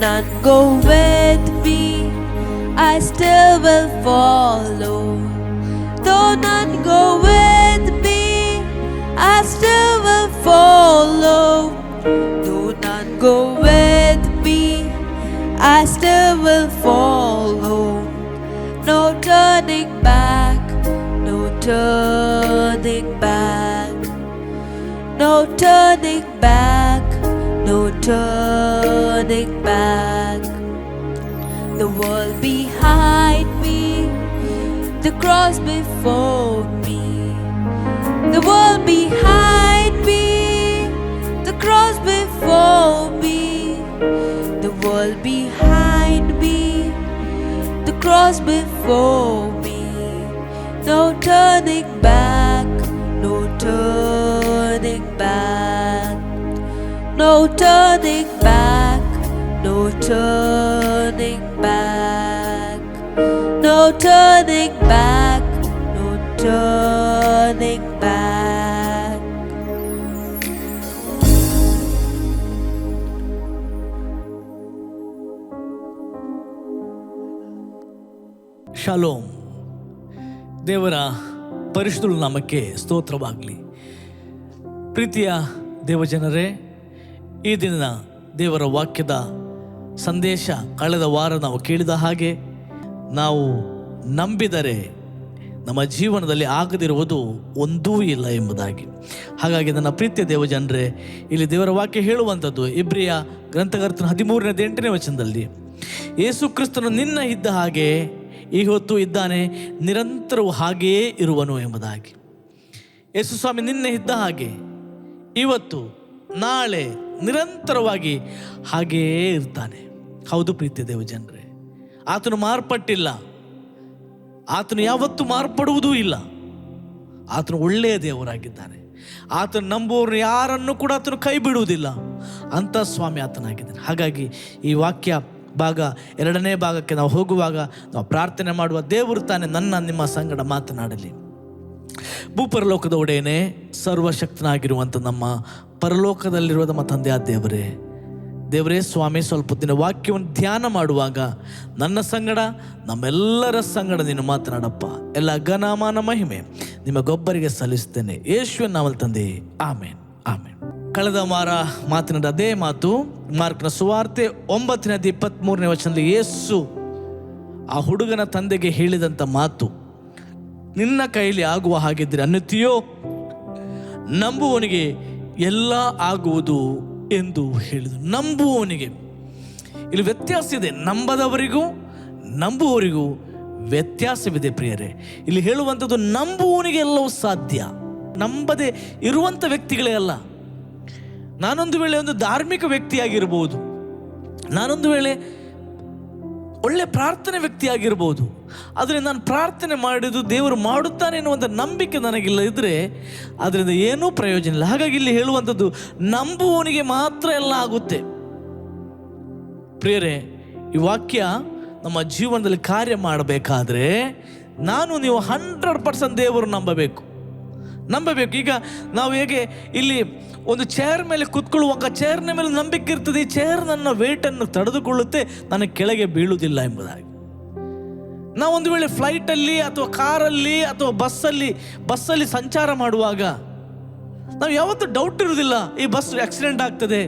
None go with me, I still will follow. Though none go with me, I still will follow. Though none go with me, I still will follow. No turning back, no turning back, no turning back, turning back. The world behind me, the cross before me, the world behind me, the cross before me, the world behind me the cross before me. No turning back, no turning back, no turning back, no turning back, no turning back. Shalom ದೇವರ ಪರಿಶುದ್ಧ ನಾಮಕ್ಕೆ ಸ್ತೋತ್ರವಾಗಲಿ ಪ್ರೀತಿಯ ದೇವಜನರೇ ಈ ದಿನ ದೇವರ ವಾಕ್ಯದ ಸಂದೇಶ ಕಳೆದ ವಾರ ನಾವು ಕೇಳಿದ ಹಾಗೆ ನಾವು ನಂಬಿದರೆ ನಮ್ಮ ಜೀವನದಲ್ಲಿ ಆಗದಿರುವುದು ಒಂದೂ ಇಲ್ಲ ಎಂಬುದಾಗಿ. ಹಾಗಾಗಿ ನನ್ನ ಪ್ರೀತಿಯ ದೇವಜನರೇ ಇಲ್ಲಿ ದೇವರ ವಾಕ್ಯ ಹೇಳುವಂಥದ್ದು ಇಬ್ರಿಯ ಗ್ರಂಥಕರ್ತನ ಹದಿಮೂರನೇ ಎಂಟನೇ ವಚನದಲ್ಲಿ, ಯೇಸು ಕ್ರಿಸ್ತನು ನಿನ್ನ ಇದ್ದ ಹಾಗೆ, ಈ ಹೊತ್ತು ಇದ್ದಾನೆ, ನಿರಂತರವು ಹಾಗೆಯೇ ಇರುವನು ಎಂಬುದಾಗಿ. ಯೇಸು ಸ್ವಾಮಿ ನಿನ್ನೆ ಇದ್ದ ಹಾಗೆ, ಇವತ್ತು, ನಾಳೆ ನಿರಂತರವಾಗಿ ಹಾಗೇ ಇರ್ತಾನೆ. ಹೌದು ಪ್ರೀತಿ ದೇವ ಜನರೇ. ಆತನು ಮಾರ್ಪಟ್ಟಿಲ್ಲ. ಆತನು ಯಾವತ್ತೂ ಮಾರ್ಪಡುವುದೂ ಇಲ್ಲ. ಆತನು ಒಳ್ಳೆಯ ದೇವರಾಗಿದ್ದಾನೆ. ಆತನು ನಂಬುವವರು ಯಾರನ್ನು ಕೂಡ ಆತನು ಕೈ ಬಿಡುವುದಿಲ್ಲ. ಅಂತ ಸ್ವಾಮಿ ಆತನಾಗಿದ್ದಾನೆ. ಹಾಗಾಗಿ ಈ ವಾಕ್ಯ ಭಾಗ ಎರಡನೇ ಭಾಗಕ್ಕೆ ನಾವು ಹೋಗುವಾಗ ನಾವು ಪ್ರಾರ್ಥನೆ ಮಾಡುವ ದೇವರು ತಾನೇ ನನ್ನ, ನಿಮ್ಮ ಸಂಗಡ ಮಾತನಾಡಲಿ. ಭೂಪರಲೋಕದ ಒಡೆಯನೇ, ಸರ್ವಶಕ್ತನಾಗಿರುವಂಥ ನಮ್ಮ ಪರಲೋಕದಲ್ಲಿರುವ ನಮ್ಮ ತಂದೆಯ ದೇವರೇ. ದೇವರೇ, ಸ್ವಾಮಿ, ಸ್ವಲ್ಪ ದಿನ ವಾಕ್ಯವನ್ನು ಧ್ಯಾನ ಮಾಡುವಾಗ ನನ್ನ ಸಂಗಡ, ನಮ್ಮೆಲ್ಲರ ಸಂಗಡ ನೀನು ಮಾತನಾಡಪ್ಪ. ಎಲ್ಲ ಗನಾಮಾನ ಮಹಿಮೆ ನಿಮಗೊಬ್ಬರಿಗೆ ಸಲ್ಲಿಸ್ತೇನೆ ಯೇಸುವಿನ ನಾವಲ್ಲಿ ತಂದೆ, ಆಮೇನ್ ಆಮೇನ್. ಕಳೆದ ವಾರ ಮಾತನಾಡ ಅದೇ ಮಾತು, ಮಾರ್ಕ್ನ ಸುವಾರ್ತೆ ಒಂಬತ್ತನೇದು ಇಪ್ಪತ್ತ್ಮೂರನೇ ವಚನದಲ್ಲಿ ಯೇಸು ಆ ಹುಡುಗನ ತಂದೆಗೆ ಹೇಳಿದಂಥ ಮಾತು. ನಿನ್ನ ಕೈಲಿ ಆಗುವ ಹಾಗಿದ್ರೆ ಅನ್ನುತ್ತೀಯೋ? ನಂಬುವವನಿಗೆ ಎಲ್ಲ ಆಗುವುದು ಎಂದು ಹೇಳಿದರು ನಂಬುವವನಿಗೆ. ಇಲ್ಲಿ ವ್ಯತ್ಯಾಸ ಇದೆ. ನಂಬದವರಿಗೂ, ನಂಬುವವರಿಗೂ ವ್ಯತ್ಯಾಸವಿದೆ ಪ್ರಿಯರೇ. ಇಲ್ಲಿ ಹೇಳುವಂಥದ್ದು, ನಂಬುವವನಿಗೆ ಎಲ್ಲವೂ ಸಾಧ್ಯ. ನಂಬದೆ ಇರುವಂಥ ವ್ಯಕ್ತಿಗಳೇ ಅಲ್ಲ. ನಾನೊಂದು ವೇಳೆ ಒಂದು ಧಾರ್ಮಿಕ ವ್ಯಕ್ತಿಯಾಗಿರ್ಬೋದು, ನಾನೊಂದು ವೇಳೆ ಒಳ್ಳೆ ಪ್ರಾರ್ಥನೆ ವ್ಯಕ್ತಿಯಾಗಿರ್ಬೋದು. ಆದರೆ ನಾನು ಪ್ರಾರ್ಥನೆ ಮಾಡಿದ್ದು ದೇವರು ಮಾಡುತ್ತಾನೆ ಎನ್ನುವಂಥ ನಂಬಿಕೆ ನನಗಿಲ್ಲ ಇದ್ದರೆ ಅದರಿಂದ ಏನೂ ಪ್ರಯೋಜನ ಇಲ್ಲ. ಹಾಗಾಗಿ ಇಲ್ಲಿ ಹೇಳುವಂಥದ್ದು, ನಂಬುವವನಿಗೆ ಮಾತ್ರ ಎಲ್ಲ ಆಗುತ್ತೆ. ಪ್ರಿಯರೇ, ಈ ವಾಕ್ಯ ನಮ್ಮ ಜೀವನದಲ್ಲಿ ಕಾರ್ಯ ಮಾಡಬೇಕಾದ್ರೆ ನಾನು ನೀವು ಹಂಡ್ರೆಡ್ ಪರ್ಸೆಂಟ್ ದೇವರು ನಂಬಬೇಕು. ನಂಬಬೇಕು. ಈಗ ನಾವು ಹೇಗೆ ಇಲ್ಲಿ ಒಂದು ಚೇರ್ ಮೇಲೆ ಕುತ್ಕೊಳ್ಳುವಾಗ ಚೇರ್ನ ಮೇಲೆ ನಂಬಿಕೆ ಇರ್ತದೆ. ಈ ಚೇರ್ ನನ್ನ ವೇಟನ್ನು ತಡೆದುಕೊಳ್ಳುತ್ತೆ. ನನಗೆ ಕೆಳಗೆ ಬೀಳುವುದಿಲ್ಲ ಎಂಬುದಾಗಿ. ನಾವು ಒಂದು ವೇಳೆ ಫ್ಲೈಟಲ್ಲಿ ಅಥವಾ ಕಾರಲ್ಲಿ ಅಥವಾ ಬಸ್ಸಲ್ಲಿ ಬಸ್ಸಲ್ಲಿ ಸಂಚಾರ ಮಾಡುವಾಗ ನಾವು ಯಾವತ್ತೂ ಡೌಟ್ ಇರುವುದಿಲ್ಲ. ಈ ಬಸ್ ಆಕ್ಸಿಡೆಂಟ್ ಆಗ್ತದೆ.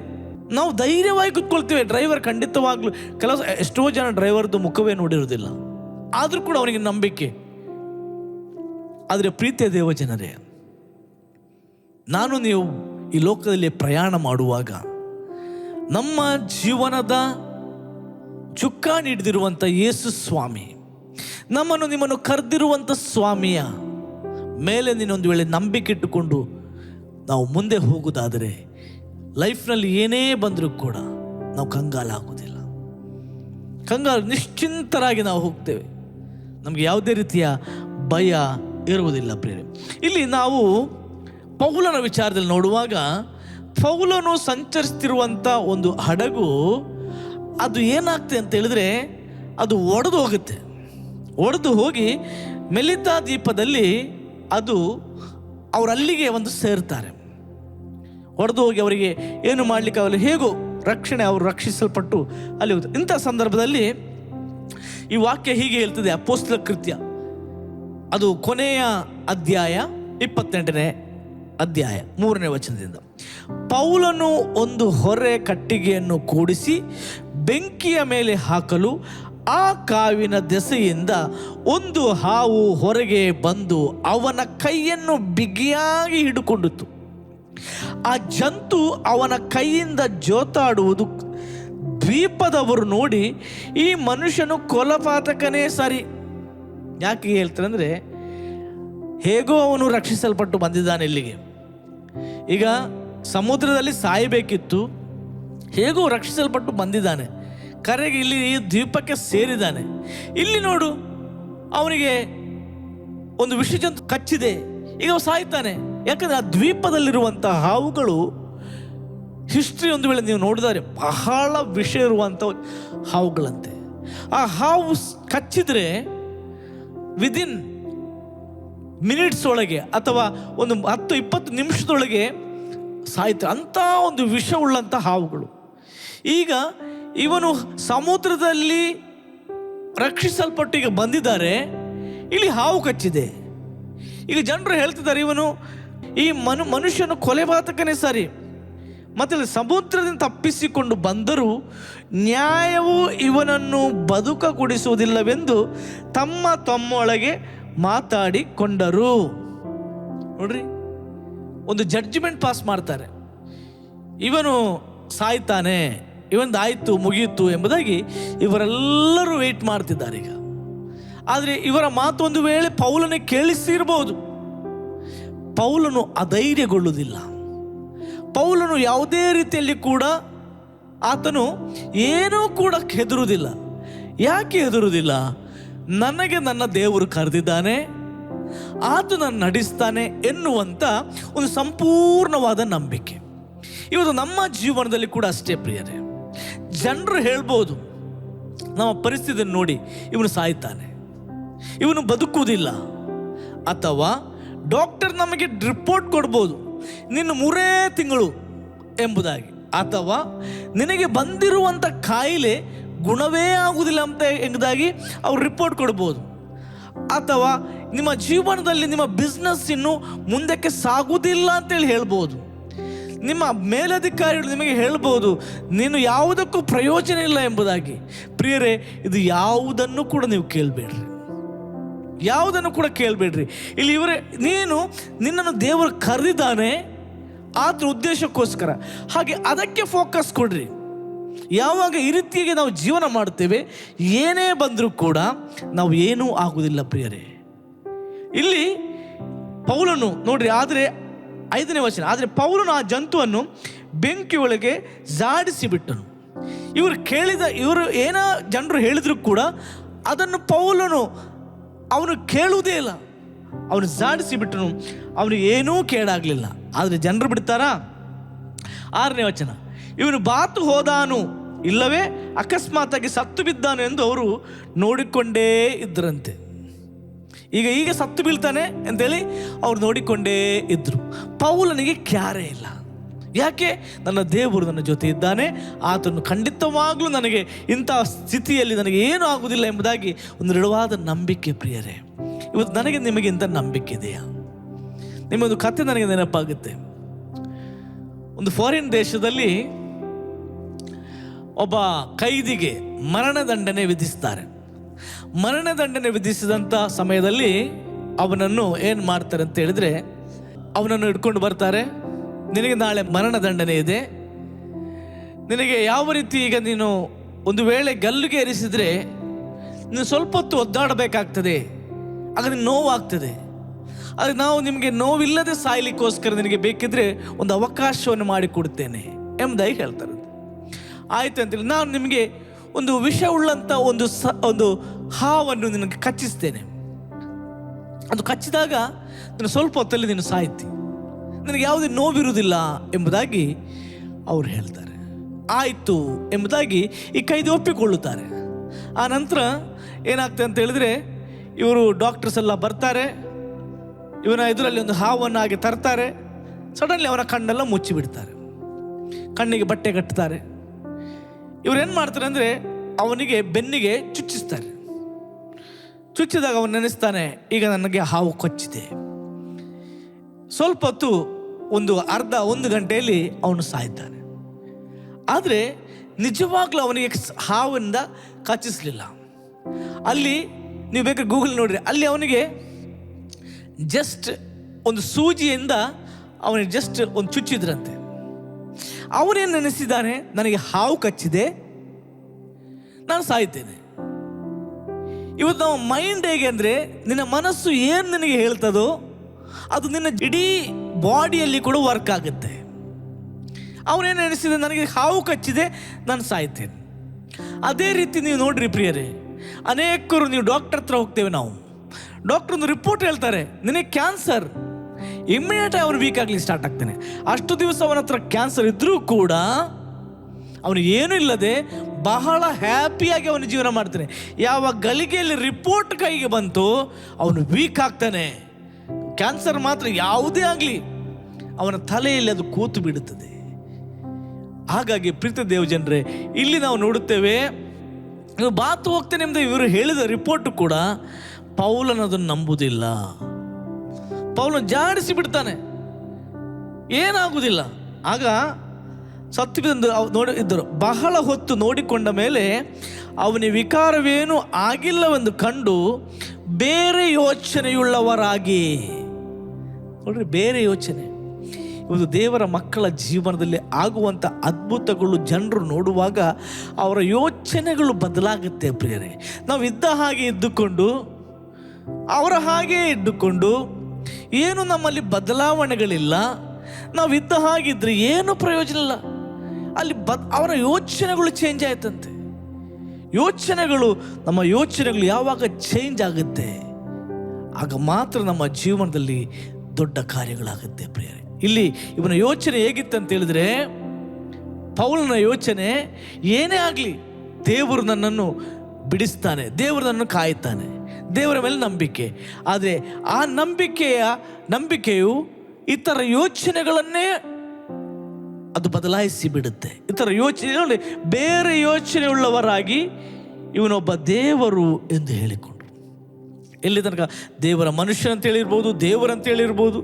ನಾವು ಧೈರ್ಯವಾಗಿ ಕುತ್ಕೊಳ್ತೇವೆ. ಡ್ರೈವರ್ ಖಂಡಿತವಾಗ್ಲೂ ಕೆಲವು ಎಷ್ಟೋ ಜನ ಡ್ರೈವರ್ದು ಮುಖವೇ ನೋಡಿರುವುದಿಲ್ಲ. ಆದರೂ ಕೂಡ ಅವನಿಗೆ ನಂಬಿಕೆ. ಆದರೆ ಪ್ರೀತಿಯ ದೇವ ಜನರೇ ನಾನು ನೀವು ಈ ಲೋಕದಲ್ಲಿ ಪ್ರಯಾಣ ಮಾಡುವಾಗ ನಮ್ಮ ಜೀವನದ ಚುಕ್ಕಾಣಿ ಹಿಡಿದಿರುವಂಥ ಯೇಸು ಸ್ವಾಮಿ, ನಮ್ಮನ್ನು ನಿಮ್ಮನ್ನು ಕರೆದಿರುವಂಥ ಸ್ವಾಮಿಯ ಮೇಲೆ ನೀನೊಂದು ವೇಳೆ ನಂಬಿಕೆ ಇಟ್ಟುಕೊಂಡು ನಾವು ಮುಂದೆ ಹೋಗುವುದಾದರೆ ಲೈಫ್ನಲ್ಲಿ ಏನೇ ಬಂದರೂ ಕೂಡ ನಾವು ಕಂಗಾಲಾಗುವುದಿಲ್ಲ. ಕಂಗಾಲು ನಿಶ್ಚಿಂತರಾಗಿ ನಾವು ಹೋಗ್ತೇವೆ. ನಮಗೆ ಯಾವುದೇ ರೀತಿಯ ಭಯ ಇರುವುದಿಲ್ಲ ಪ್ರೇರೆ ಇಲ್ಲಿ ನಾವು ಪೌಲನ ವಿಚಾರದಲ್ಲಿ ನೋಡುವಾಗ ಪೌಲನು ಸಂಚರಿಸ್ತಿರುವಂಥ ಒಂದು ಹಡಗು, ಅದು ಏನಾಗ್ತದೆ ಅಂತ ಹೇಳಿದ್ರೆ ಅದು ಒಡೆದು ಹೋಗುತ್ತೆ. ಒಡೆದು ಹೋಗಿ ಮೆಲಿತಾ ದ್ವೀಪದಲ್ಲಿ ಅದು ಅವರಲ್ಲಿಗೆ ಒಂದು ಸೇರ್ತಾರೆ. ಒಡೆದು ಹೋಗಿ ಅವರಿಗೆ ಏನು ಮಾಡಲಿಕ್ಕೆ ಆಗಲ್ಲ, ಹೇಗೋ ರಕ್ಷಣೆ ಅವರು ರಕ್ಷಿಸಲ್ಪಟ್ಟು ಅಲ್ಲಿ ಹೋಗುತ್ತೆ. ಇಂಥ ಸಂದರ್ಭದಲ್ಲಿ ಈ ವಾಕ್ಯ ಹೀಗೆ ಹೇಳ್ತದೆ, ಅಪೋಸ್ತಲ ಕೃತ್ಯ. ಅದು ಕೊನೆಯ ಅಧ್ಯಾಯ ಇಪ್ಪತ್ತೆಂಟನೇ ಅಧ್ಯಾಯ ಮೂರನೇ ವಚನದಿಂದ. ಪೌಲನು ಒಂದು ಹೊರೆ ಕಟ್ಟಿಗೆಯನ್ನು ಕೂಡಿಸಿ ಬೆಂಕಿಯ ಮೇಲೆ ಹಾಕಲು ಆ ಕಾವಿನ ದೆಸೆಯಿಂದ ಒಂದು ಹಾವು ಹೊರಗೆ ಬಂದು ಅವನ ಕೈಯನ್ನು ಬಿಗಿಯಾಗಿ ಹಿಡುಕೊಂಡಿತು ಆ ಜಂತು ಅವನ ಕೈಯಿಂದ ಜೋತಾಡುವುದು ದ್ವೀಪದವರು ನೋಡಿ, ಈ ಮನುಷ್ಯನು ಕೊಲಪಾತಕನೇ ಸರಿ. ಯಾಕೆ ಹೇಳ್ತಾರೆ ಅಂದರೆ, ಹೇಗೋ ಅವನು ರಕ್ಷಿಸಲ್ಪಟ್ಟು ಬಂದಿದ್ದಾನೆ ಇಲ್ಲಿಗೆ. ಈಗ ಸಮುದ್ರದಲ್ಲಿ ಸಾಯಬೇಕಿತ್ತು. ಹೇಗೂ ರಕ್ಷಿಸಲ್ಪಟ್ಟು ಬಂದಿದ್ದಾನೆ. ಕರೆಗೆ ಇಲ್ಲಿ ಈ ದ್ವೀಪಕ್ಕೆ ಸೇರಿದ್ದಾನೆ. ಇಲ್ಲಿ ನೋಡು, ಅವನಿಗೆ ಒಂದು ವಿಷಜಂತು ಕಚ್ಚಿದೆ. ಈಗ ಸಾಯ್ತಾನೆ ಯಾಕಂದ್ರೆ ಆ ದ್ವೀಪದಲ್ಲಿರುವಂಥ ಹಾವುಗಳು ಹಿಸ್ಟ್ರಿ ಒಂದು ವೇಳೆ ನೀವು ನೋಡಿದರೆ ಬಹಳ ವಿಷ ಇರುವಂಥ ಹಾವುಗಳಂತೆ. ಆ ಹಾವು ಕಚ್ಚಿದ್ರೆ ವಿದಿನ್ ಮಿನಿಟ್ಸ್ ಒಳಗೆ ಅಥವಾ ಒಂದು ಹತ್ತು, ಇಪ್ಪತ್ತು ನಿಮಿಷದೊಳಗೆ ಸಾಯ್ತಾರೆ ಅಂಥ ಒಂದು ವಿಷವುಳ್ಳಂಥ ಹಾವುಗಳು. ಈಗ ಇವನು ಸಮುದ್ರದಲ್ಲಿ ರಕ್ಷಿಸಲ್ಪಟ್ಟು ಈಗ ಬಂದಿದ್ದಾರೆ, ಇಲ್ಲಿ ಹಾವು ಕಚ್ಚಿದೆ. ಈಗ ಜನರು ಹೇಳ್ತಿದ್ದಾರೆ, ಇವನು ಈ ಮನು, ಮನುಷ್ಯನು ಕೊಲೆಪಾತಕನೇ ಸರಿ, ಮತ್ತೆ ಸಮುದ್ರದಿಂದ ತಪ್ಪಿಸಿಕೊಂಡು ಬಂದರೂ ನ್ಯಾಯವು ಇವನನ್ನು ಬದುಕ ಕೊಡಿಸುವುದಿಲ್ಲವೆಂದು ತಮ್ಮ ತಮ್ಮೊಳಗೆ ಮಾತಾಡಿಕೊಂಡರು. ನೋಡ್ರಿ, ಒಂದು ಜಡ್ಜ್ಮೆಂಟ್ ಪಾಸ್ ಮಾಡ್ತಾರೆ. ಇವನು ಸಾಯ್ತಾನೆ, ಇವನ್ದು ಆಯಿತು ಮುಗಿಯಿತು ಎಂಬುದಾಗಿ ಇವರೆಲ್ಲರೂ ವೆಯ್ಟ್ ಮಾಡ್ತಿದ್ದಾರೆ ಈಗ. ಆದರೆ ಇವರ ಮಾತು ಒಂದು ವೇಳೆ ಪೌಲನೆ ಕೇಳಿಸಿರ್ಬೋದು. ಪೌಲನು ಅಧೈರ್ಯಗೊಳ್ಳುವುದಿಲ್ಲ. ಪೌಲನು ಯಾವುದೇ ರೀತಿಯಲ್ಲಿ ಕೂಡ ಆತನು ಏನೂ ಕೂಡ ಹೆದರುವುದಿಲ್ಲ. ಯಾಕೆ ಹೆದರುವುದಿಲ್ಲ? ನನಗೆ ನನ್ನ ದೇವರು ಕರೆದಿದ್ದಾನೆ ಆತ ನನ್ನ ನಡೆಸ್ತಾನೆ ಎನ್ನುವಂಥ ಒಂದು ಸಂಪೂರ್ಣವಾದ ನಂಬಿಕೆ. ಇವತ್ತು ನಮ್ಮ ಜೀವನದಲ್ಲಿ ಕೂಡ ಅಷ್ಟೇ ಪ್ರಿಯರೇ. ಜನರು ಹೇಳ್ಬೋದು, ನಮ್ಮ ಪರಿಸ್ಥಿತಿಯನ್ನು ನೋಡಿ ಇವನು ಸಾಯ್ತಾನೆ. ಇವನು ಬದುಕುವುದಿಲ್ಲ. ಅಥವಾ ಡಾಕ್ಟರ್ ನಮಗೆ ರಿಪೋರ್ಟ್ ಕೊಡ್ಬೋದು, ನಿನ್ನ ಮೂರೇ ತಿಂಗಳು ಎಂಬುದಾಗಿ. ಅಥವಾ ನಿನಗೆ ಬಂದಿರುವಂಥ ಕಾಯಿಲೆ ಗುಣವೇ ಆಗುವುದಿಲ್ಲ ಅಂತ ಎಂಬುದಾಗಿ ಅವ್ರು ರಿಪೋರ್ಟ್ ಕೊಡ್ಬೋದು. ಅಥವಾ ನಿಮ್ಮ ಜೀವನದಲ್ಲಿ ನಿಮ್ಮ ಬಿಸ್ನೆಸ್ ಇನ್ನು ಮುಂದಕ್ಕೆ ಸಾಗುವುದಿಲ್ಲ ಅಂತೇಳಿ ಹೇಳ್ಬೋದು. ನಿಮ್ಮ ಮೇಲಧಿಕಾರಿಗಳು ನಿಮಗೆ ಹೇಳ್ಬೋದು, ನೀನು ಯಾವುದಕ್ಕೂ ಪ್ರಯೋಜನ ಇಲ್ಲ ಎಂಬುದಾಗಿ. ಪ್ರಿಯರೇ, ಇದು ಯಾವುದನ್ನು ಕೂಡ ನೀವು ಕೇಳಬೇಡ್ರಿ. ಯಾವುದನ್ನು ಕೂಡ ಕೇಳಬೇಡ್ರಿ. ಇಲ್ಲಿ ಇವರೇ, ನೀನು ನಿನ್ನನ್ನು ದೇವರು ಕರೆದಿದ್ದಾನೆ, ಆದ್ರ ಉದ್ದೇಶಕ್ಕೋಸ್ಕರ. ಹಾಗೆ ಅದಕ್ಕೆ ಫೋಕಸ್ ಕೊಡ್ರಿ. ಯಾವಾಗ ಈ ರೀತಿಯಾಗಿ ನಾವು ಜೀವನ ಮಾಡ್ತೇವೆ ಏನೇ ಬಂದರೂ ಕೂಡ ನಾವು ಏನೂ ಆಗುವುದಿಲ್ಲ ಪ್ರಿಯರೇ. ಇಲ್ಲಿ ಪೌಲನು ನೋಡ್ರಿ, ಆದರೆ ಐದನೇ ವಚನ, ಆದರೆ ಪೌಲನು ಆ ಜಂತುವನ್ನು ಬೆಂಕಿಯೊಳಗೆ ಜಾಡಿಸಿಬಿಟ್ಟನು ಜಾಡಿಸಿ ಬಿಟ್ಟನು. ಇವರು ಕೇಳಿದ, ಇವರು ಏನೋ ಜನರು ಹೇಳಿದ್ರು ಕೂಡ ಅದನ್ನು ಪೌಲನು ಅವನು ಕೇಳುವುದೇ ಇಲ್ಲ. ಅವನು ಜಾಡಿಸಿ ಬಿಟ್ಟನು, ಅವನಿಗೆ ಏನೂ ಕೇಳಾಗಲಿಲ್ಲ ಆದರೆ ಜನರು ಬಿಡ್ತಾರಾ? ಆರನೇ ವಚನ ಇವನು ಬಾತು ಹೋದಾನು, ಇಲ್ಲವೇ? ಅಕಸ್ಮಾತಾಗಿ ಸತ್ತು ಬಿದ್ದಾನು ಎಂದು ಅವರು ನೋಡಿಕೊಂಡೇ ಇದ್ದರಂತೆ ಈಗ ಈಗ ಸತ್ತು ಬೀಳ್ತಾನೆ ಅಂತೇಳಿ ಅವ್ರು ನೋಡಿಕೊಂಡೇ ಇದ್ರು. ಪೌಲನಿಗೆ ಕ್ಯಾರೇ ಇಲ್ಲ. ಯಾಕೆ? ನನ್ನ ದೇವರು ನನ್ನ ಜೊತೆ ಇದ್ದಾನೆ, ಆತನು ಖಂಡಿತವಾಗಲೂ ನನಗೆ ಇಂಥ ಸ್ಥಿತಿಯಲ್ಲಿ ನನಗೆ ಏನೂ ಆಗುವುದಿಲ್ಲ ಎಂಬುದಾಗಿ ಒಂದು ದೃಢವಾದ ನಂಬಿಕೆ ಪ್ರಿಯರೇ. ಇವತ್ತು ನನಗೆ ನಿಮಗೆ ಇಂಥ ನಂಬಿಕೆ ಇದೆಯಾ? ನಿಮ್ಮೊಂದು ಕತೆ ನನಗೆ ನೆನಪಾಗುತ್ತೆ. ಒಂದು ಫಾರಿನ್ ದೇಶದಲ್ಲಿ ಒಬ್ಬ ಕೈದಿಗೆ ಮರಣದಂಡನೆ ವಿಧಿಸ್ತಾರೆ. ಮರಣದಂಡನೆ ವಿಧಿಸಿದಂಥ ಸಮಯದಲ್ಲಿ ಅವನನ್ನು ಏನು ಮಾಡ್ತಾರೆ ಅಂತ ಹೇಳಿದ್ರೆ, ಅವನನ್ನು ಇಟ್ಕೊಂಡು ಬರ್ತಾರೆ. ನಿನಗೆ ನಾಳೆ ಮರಣದಂಡನೆ ಇದೆ. ನಿನಗೆ ಯಾವ ರೀತಿ ಈಗ ನೀನು ಒಂದು ವೇಳೆ ಗಲ್ಲಿಗೆ ಏರಿಸಿದ್ರೆ, ನೀನು ಸ್ವಲ್ಪ ಹೊತ್ತು ಒದ್ದಾಡಬೇಕಾಗ್ತದೆ. ಆಗ ನಿನ್ನ ನೋವಾಗ್ತದೆ. ಆದರೆ ನಾವು ನಿಮಗೆ ನೋವಿಲ್ಲದೆ ಸಾಯ್ಲಿಕ್ಕೋಸ್ಕರ ನಿನಗೆ ಬೇಕಿದ್ರೆ ಒಂದು ಅವಕಾಶವನ್ನು ಮಾಡಿಕೊಡ್ತೇನೆ ಎಂಬುದಾಗಿ ಹೇಳ್ತಾರೆ. ಆಯ್ತು ಅಂತೇಳಿ ನಾನು ನಿಮಗೆ ಒಂದು ವಿಷ ಉಳ್ಳಂಥ ಒಂದು ಸ, ಒಂದು ಹಾವನ್ನು ನಿನಗೆ ಕಚ್ಚಿಸ್ತೇನೆ. ಅದು ಕಚ್ಚಿದಾಗ ನನ್ನ ಸ್ವಲ್ಪ ಹೊತ್ತಲ್ಲಿ ನೀನು ಸಾಯ್ತಿ. ನನಗೆ ಯಾವುದೇ ನೋವಿರುವುದಿಲ್ಲ ಎಂಬುದಾಗಿ ಅವರು ಹೇಳ್ತಾರೆ. ಆಯಿತು ಎಂಬುದಾಗಿ ಈ ಕೈದು ಒಪ್ಪಿಕೊಳ್ಳುತ್ತಾರೆ. ಆ ನಂತರ ಏನಾಗ್ತದೆ ಅಂತ ಹೇಳಿದ್ರೆ ಇವರು ಡಾಕ್ಟರ್ಸ್ ಎಲ್ಲ ಬರ್ತಾರೆ. ಇವನ ಎದುರಲ್ಲಿ ಒಂದು ಹಾವನ್ನು ಹಾಗೆ ತರ್ತಾರೆ. ಸಡನ್ಲಿ ಅವನ ಕಣ್ಣೆಲ್ಲ ಮುಚ್ಚಿಬಿಡ್ತಾರೆ. ಕಣ್ಣಿಗೆ ಬಟ್ಟೆ ಕಟ್ತಾರೆ. ಇವ್ರು ಏನು ಮಾಡ್ತಾರೆ ಅಂದರೆ ಅವನಿಗೆ ಬೆನ್ನಿಗೆ ಚುಚ್ಚಿಸ್ತಾರೆ. ಚುಚ್ಚಿದಾಗ ಅವನು ನೆನೆಸ್ತಾನೆ, ಈಗ ನನಗೆ ಹಾವು ಕೊಚ್ಚಿದೆ. ಸ್ವಲ್ಪ ಹೊತ್ತು ಒಂದು ಅರ್ಧ, ಒಂದು ಗಂಟೆಯಲ್ಲಿ ಅವನು ಸಾಯ್ತಾನೆ. ಆದರೆ ನಿಜವಾಗ್ಲೂ ಅವನಿಗೆ ಹಾವಿಂದ ಕಚ್ಚಿಸ್ಲಿಲ್ಲ ಅಲ್ಲಿ ನೀವು ಬೇಕಾದ್ರೆ ಗೂಗಲ್ ನೋಡ್ರಿ, ಅಲ್ಲಿ ಅವನಿಗೆ ಜಸ್ಟ್ ಒಂದು ಸೂಜಿಯಿಂದ ಅವನಿಗೆ ಜಸ್ಟ್ ಒಂದು ಚುಚ್ಚಿದ್ರಂತೆ. ಅವನೇನು ನೆನೆಸಿದ್ದಾನೆ ನನಗೆ ಹಾವು ಕಚ್ಚಿದೆ, ನಾನು ಸಾಯ್ತೇನೆ ಇವತ್ತು ನಾವು ಮೈಂಡ್ ಹೇಗೆ ಅಂದರೆ, ನಿನ್ನ ಮನಸ್ಸು ಏನು ನಿನಗೆ ಹೇಳ್ತದೋ, ಅದು ನಿನ್ನ ಇಡೀ ಬಾಡಿಯಲ್ಲಿ ಕೂಡ ವರ್ಕ್ ಆಗುತ್ತೆ. ಅವನೇನು ಎನಿಸಿದೆ ನನಗೆ ಹಾವು ಕಚ್ಚಿದೆ, ನಾನು ಸಾಯ್ತೇನೆ ಅದೇ ರೀತಿ ನೀವು ನೋಡ್ರಿ ಪ್ರಿಯರೇ, ಅನೇಕರು ನೀವು ಡಾಕ್ಟರ್ ಹತ್ರ ಹೋಗ್ತೇವೆ ನಾವು. ಡಾಕ್ಟರ್ ಒಂದು ರಿಪೋರ್ಟ್ ಹೇಳ್ತಾರೆ, ನಿನಗೆ ಕ್ಯಾನ್ಸರ್ ಇಮ್ಮಿಡಿಯೇಟ್ ಅವನು ವೀಕ್ ಆಗಲಿ ಸ್ಟಾರ್ಟ್ ಆಗ್ತಾನೆ. ಅಷ್ಟು ದಿವಸ ಅವನ ಹತ್ರ ಕ್ಯಾನ್ಸರ್ ಇದ್ರೂ ಕೂಡ ಅವನು ಏನೂ ಇಲ್ಲದೆ ಬಹಳ ಹ್ಯಾಪಿಯಾಗಿ ಅವನು ಜೀವನ ಮಾಡ್ತಾನೆ. ಯಾವ ಗಳಿಗೆಯಲ್ಲಿ ರಿಪೋರ್ಟ್ ಕೈಗೆ ಬಂತು ಅವನು ವೀಕ್ ಆಗ್ತಾನೆ. ಕ್ಯಾನ್ಸರ್ ಮಾತ್ರ ಯಾವುದೇ ಆಗಲಿ ಅವನ ತಲೆಯಲ್ಲಿ ಅದು ಕೂತು ಬಿಡುತ್ತದೆ. ಹಾಗಾಗಿ ಪ್ರೀತ ದೇವ ಜನರೇ, ಇಲ್ಲಿ ನಾವು ನೋಡುತ್ತೇವೆ ಬಾತು ಹೋಗ್ತೇನೆ ಎಂದು ಇವರು ಹೇಳಿದ ರಿಪೋರ್ಟ್ ಕೂಡ ಪೌಲನದನ್ನು ನಂಬುವುದಿಲ್ಲ ಪೌಲನ ಜಾಡಿಸಿ ಬಿಡ್ತಾನೆ. ಏನಾಗುವುದಿಲ್ಲ ಆಗ ಸತ್ತು ಬಿದ್ದು ನೋಡಿ ಇದ್ದರು. ಬಹಳ ಹೊತ್ತು ನೋಡಿಕೊಂಡ ಮೇಲೆ ಅವನಿ ವಿಕಾರವೇನೂ ಆಗಿಲ್ಲವೆಂದು ಕಂಡು ಬೇರೆ ಯೋಚನೆಯುಳ್ಳವರಾಗಿ. ನೋಡ್ರಿ, ಬೇರೆ ಯೋಚನೆ. ಇವತ್ತು ದೇವರ ಮಕ್ಕಳ ಜೀವನದಲ್ಲಿ ಆಗುವಂಥ ಅದ್ಭುತಗಳು ಜನರು ನೋಡುವಾಗ ಅವರ ಯೋಚನೆಗಳು ಬದಲಾಗುತ್ತೆ ಪ್ರಿಯರೇ. ನಾವು ಇದ್ದ ಹಾಗೆ ಇದ್ದುಕೊಂಡು, ಅವರ ಹಾಗೆ ಇದ್ದುಕೊಂಡು ಏನು ನಮ್ಮಲ್ಲಿ ಬದಲಾವಣೆಗಳಿಲ್ಲ? ನಾವು ಇದ್ದ ಹಾಗಿದ್ರೆ ಏನು ಪ್ರಯೋಜನ ಇಲ್ಲ? ಅಲ್ಲಿ ಬದ್ ಅವರ ಯೋಚನೆಗಳು ಚೇಂಜ್ ಆಯ್ತಂತೆ. ಯೋಚನೆಗಳು, ನಮ್ಮ ಯೋಚನೆಗಳು ಯಾವಾಗ ಚೇಂಜ್ ಆಗುತ್ತೆ? ಆಗ ಮಾತ್ರ ನಮ್ಮ ಜೀವನದಲ್ಲಿ ದೊಡ್ಡ ಕಾರ್ಯಗಳಾಗುತ್ತೆ ಪ್ರಿಯರೇ. ಇಲ್ಲಿ ಇವನ ಯೋಚನೆ ಹೇಗಿತ್ತಂತ ಹೇಳಿದ್ರೆ, ಪೌಲನ ಯೋಚನೆ, ಏನೇ ಆಗಲಿ ದೇವರು ನನ್ನನ್ನು ಬಿಡಿಸ್ತಾನೆ, ದೇವರು ನನ್ನನ್ನು ಕಾಯುತ್ತಾನೆ. ದೇವರ ಮೇಲೆ ನಂಬಿಕೆ. ಆದರೆ ಆ ನಂಬಿಕೆಯ ನಂಬಿಕೆಯು ಇತರ ಯೋಚನೆಗಳನ್ನೇ ಅದು ಬದಲಾಯಿಸಿ ಬಿಡುತ್ತೆ. ಇತರ ಯೋಚನೆ ನೋಡಿ, ಬೇರೆ ಯೋಚನೆ ಉಳ್ಳವರಾಗಿ ಇವನೊಬ್ಬ ದೇವರು ಎಂದು ಹೇಳಿಕೊಂಡು ಎಲ್ಲಿ ತನಕ? ದೇವರ ಮನುಷ್ಯ ಅಂತ ಹೇಳಿರ್ಬೋದು, ದೇವರಂತ ಹೇಳಿರ್ಬೋದು.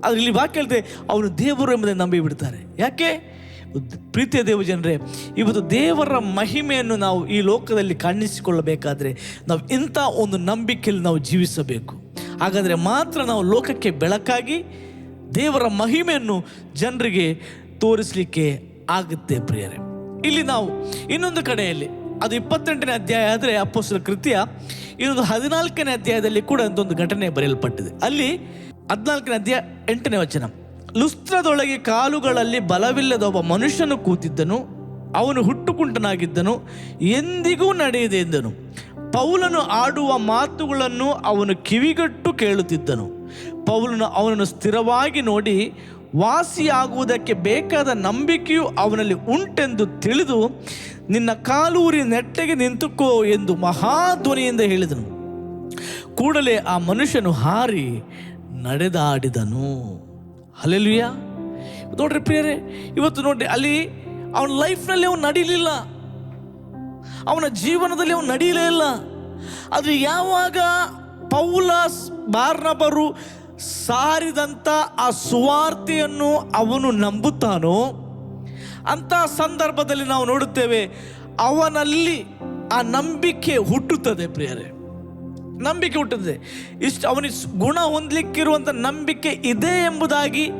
ಆದರೆ ಇಲ್ಲಿ ವಾಕ್ಯ ಹೇಳ್ತೆ ಅವನು ದೇವರು ಎಂಬುದನ್ನು ನಂಬಿ ಬಿಡ್ತಾರೆ. ಯಾಕೆ? ಪ್ರೀತಿಯ ದೇವ ಜನರೇ, ಇವತ್ತು ದೇವರ ಮಹಿಮೆಯನ್ನು ನಾವು ಈ ಲೋಕದಲ್ಲಿ ಕಾಣಿಸಿಕೊಳ್ಳಬೇಕಾದ್ರೆ ನಾವು ಇಂಥ ಒಂದು ನಂಬಿಕೆಯಲ್ಲಿ ನಾವು ಜೀವಿಸಬೇಕು. ಹಾಗಾದರೆ ಮಾತ್ರ ನಾವು ಲೋಕಕ್ಕೆ ಬೆಳಕಾಗಿ ದೇವರ ಮಹಿಮೆಯನ್ನು ಜನರಿಗೆ ತೋರಿಸಲಿಕ್ಕೆ ಆಗುತ್ತೆ ಪ್ರಿಯರೇ. ಇಲ್ಲಿ ನಾವು ಇನ್ನೊಂದು ಕಡೆಯಲ್ಲಿ, ಅದು ಇಪ್ಪತ್ತೆಂಟನೇ ಅಧ್ಯಾಯ ಆದರೆ ಅಪ್ಪೋಸ್ತರ ಕೃತ್ಯ, ಇನ್ನೊಂದು ಹದಿನಾಲ್ಕನೇ ಅಧ್ಯಾಯದಲ್ಲಿ ಕೂಡ ಒಂದು ಘಟನೆ ಬರೆಯಲ್ಪಟ್ಟಿದೆ. ಅಲ್ಲಿ ಹದಿನಾಲ್ಕನೇ ಅಧ್ಯಾಯ ಎಂಟನೇ ವಚನ. ಲುಸ್ತ್ರದೊಳಗೆ ಕಾಲುಗಳಲ್ಲಿ ಬಲವಿಲ್ಲದ ಒಬ್ಬ ಮನುಷ್ಯನು ಕೂತಿದ್ದನು. ಅವನು ಹುಟ್ಟುಕುಂಟನಾಗಿದ್ದನು. ಎಂದಿಗೂ ನಡೆಯದೆ ಎಂದನು. ಪೌಲನು ಆಡುವ ಮಾತುಗಳನ್ನು ಅವನು ಕಿವಿಗಟ್ಟು ಕೇಳುತ್ತಿದ್ದನು. ಪೌಲನು ಅವನನ್ನು ಸ್ಥಿರವಾಗಿ ನೋಡಿ, ವಾಸಿಯಾಗುವುದಕ್ಕೆ ಬೇಕಾದ ನಂಬಿಕೆಯು ಅವನಲ್ಲಿ ಉಂಟೆಂದು ತಿಳಿದು, ನಿನ್ನ ಕಾಲೂರಿ ನೆಟ್ಟಗೆ ನಿಂತುಕೋ ಎಂದು ಮಹಾಧ್ವನಿಯಿಂದ ಹೇಳಿದನು. ಕೂಡಲೇ ಆ ಮನುಷ್ಯನು ಹಾರಿ ನಡೆದಾಡಿದನು. ಅಲ್ಲೆಲುಯ್ಯ ನೋಡ್ರಿ ಪ್ರಿಯರೇ, ಇವತ್ತು ನೋಡ್ರಿ, ಅಲ್ಲಿ ಅವನ ಲೈಫ್ನಲ್ಲಿ ಅವನು ನಡೀಲಿಲ್ಲ. ಅವನ ಜೀವನದಲ್ಲಿ ಅವನು ನಡೀಲೇ ಇಲ್ಲ. ಅದು ಯಾವಾಗ ಪೌಲ ಬಾರ್ನಬರು ಸಾರಿದಂಥ ಆ ಸುವಾರ್ತೆಯನ್ನು ಅವನು ನಂಬುತ್ತಾನೋ, ಅಂಥ ಸಂದರ್ಭದಲ್ಲಿ ನಾವು ನೋಡುತ್ತೇವೆ, ಅವನಲ್ಲಿ ಆ ನಂಬಿಕೆ ಹುಟ್ಟುತ್ತದೆ ಪ್ರಿಯರೇ. ನಂಬಿಕೆ ಹುಟ್ಟಿದೆ. ಇಷ್ಟು ಅವನಿಗೆ ಗುಣ ಹೊಂದಲಿಕ್ಕಿರುವಂಥ ನಂಬಿಕೆ ಇದೆ ಎಂಬುದಾಗಿ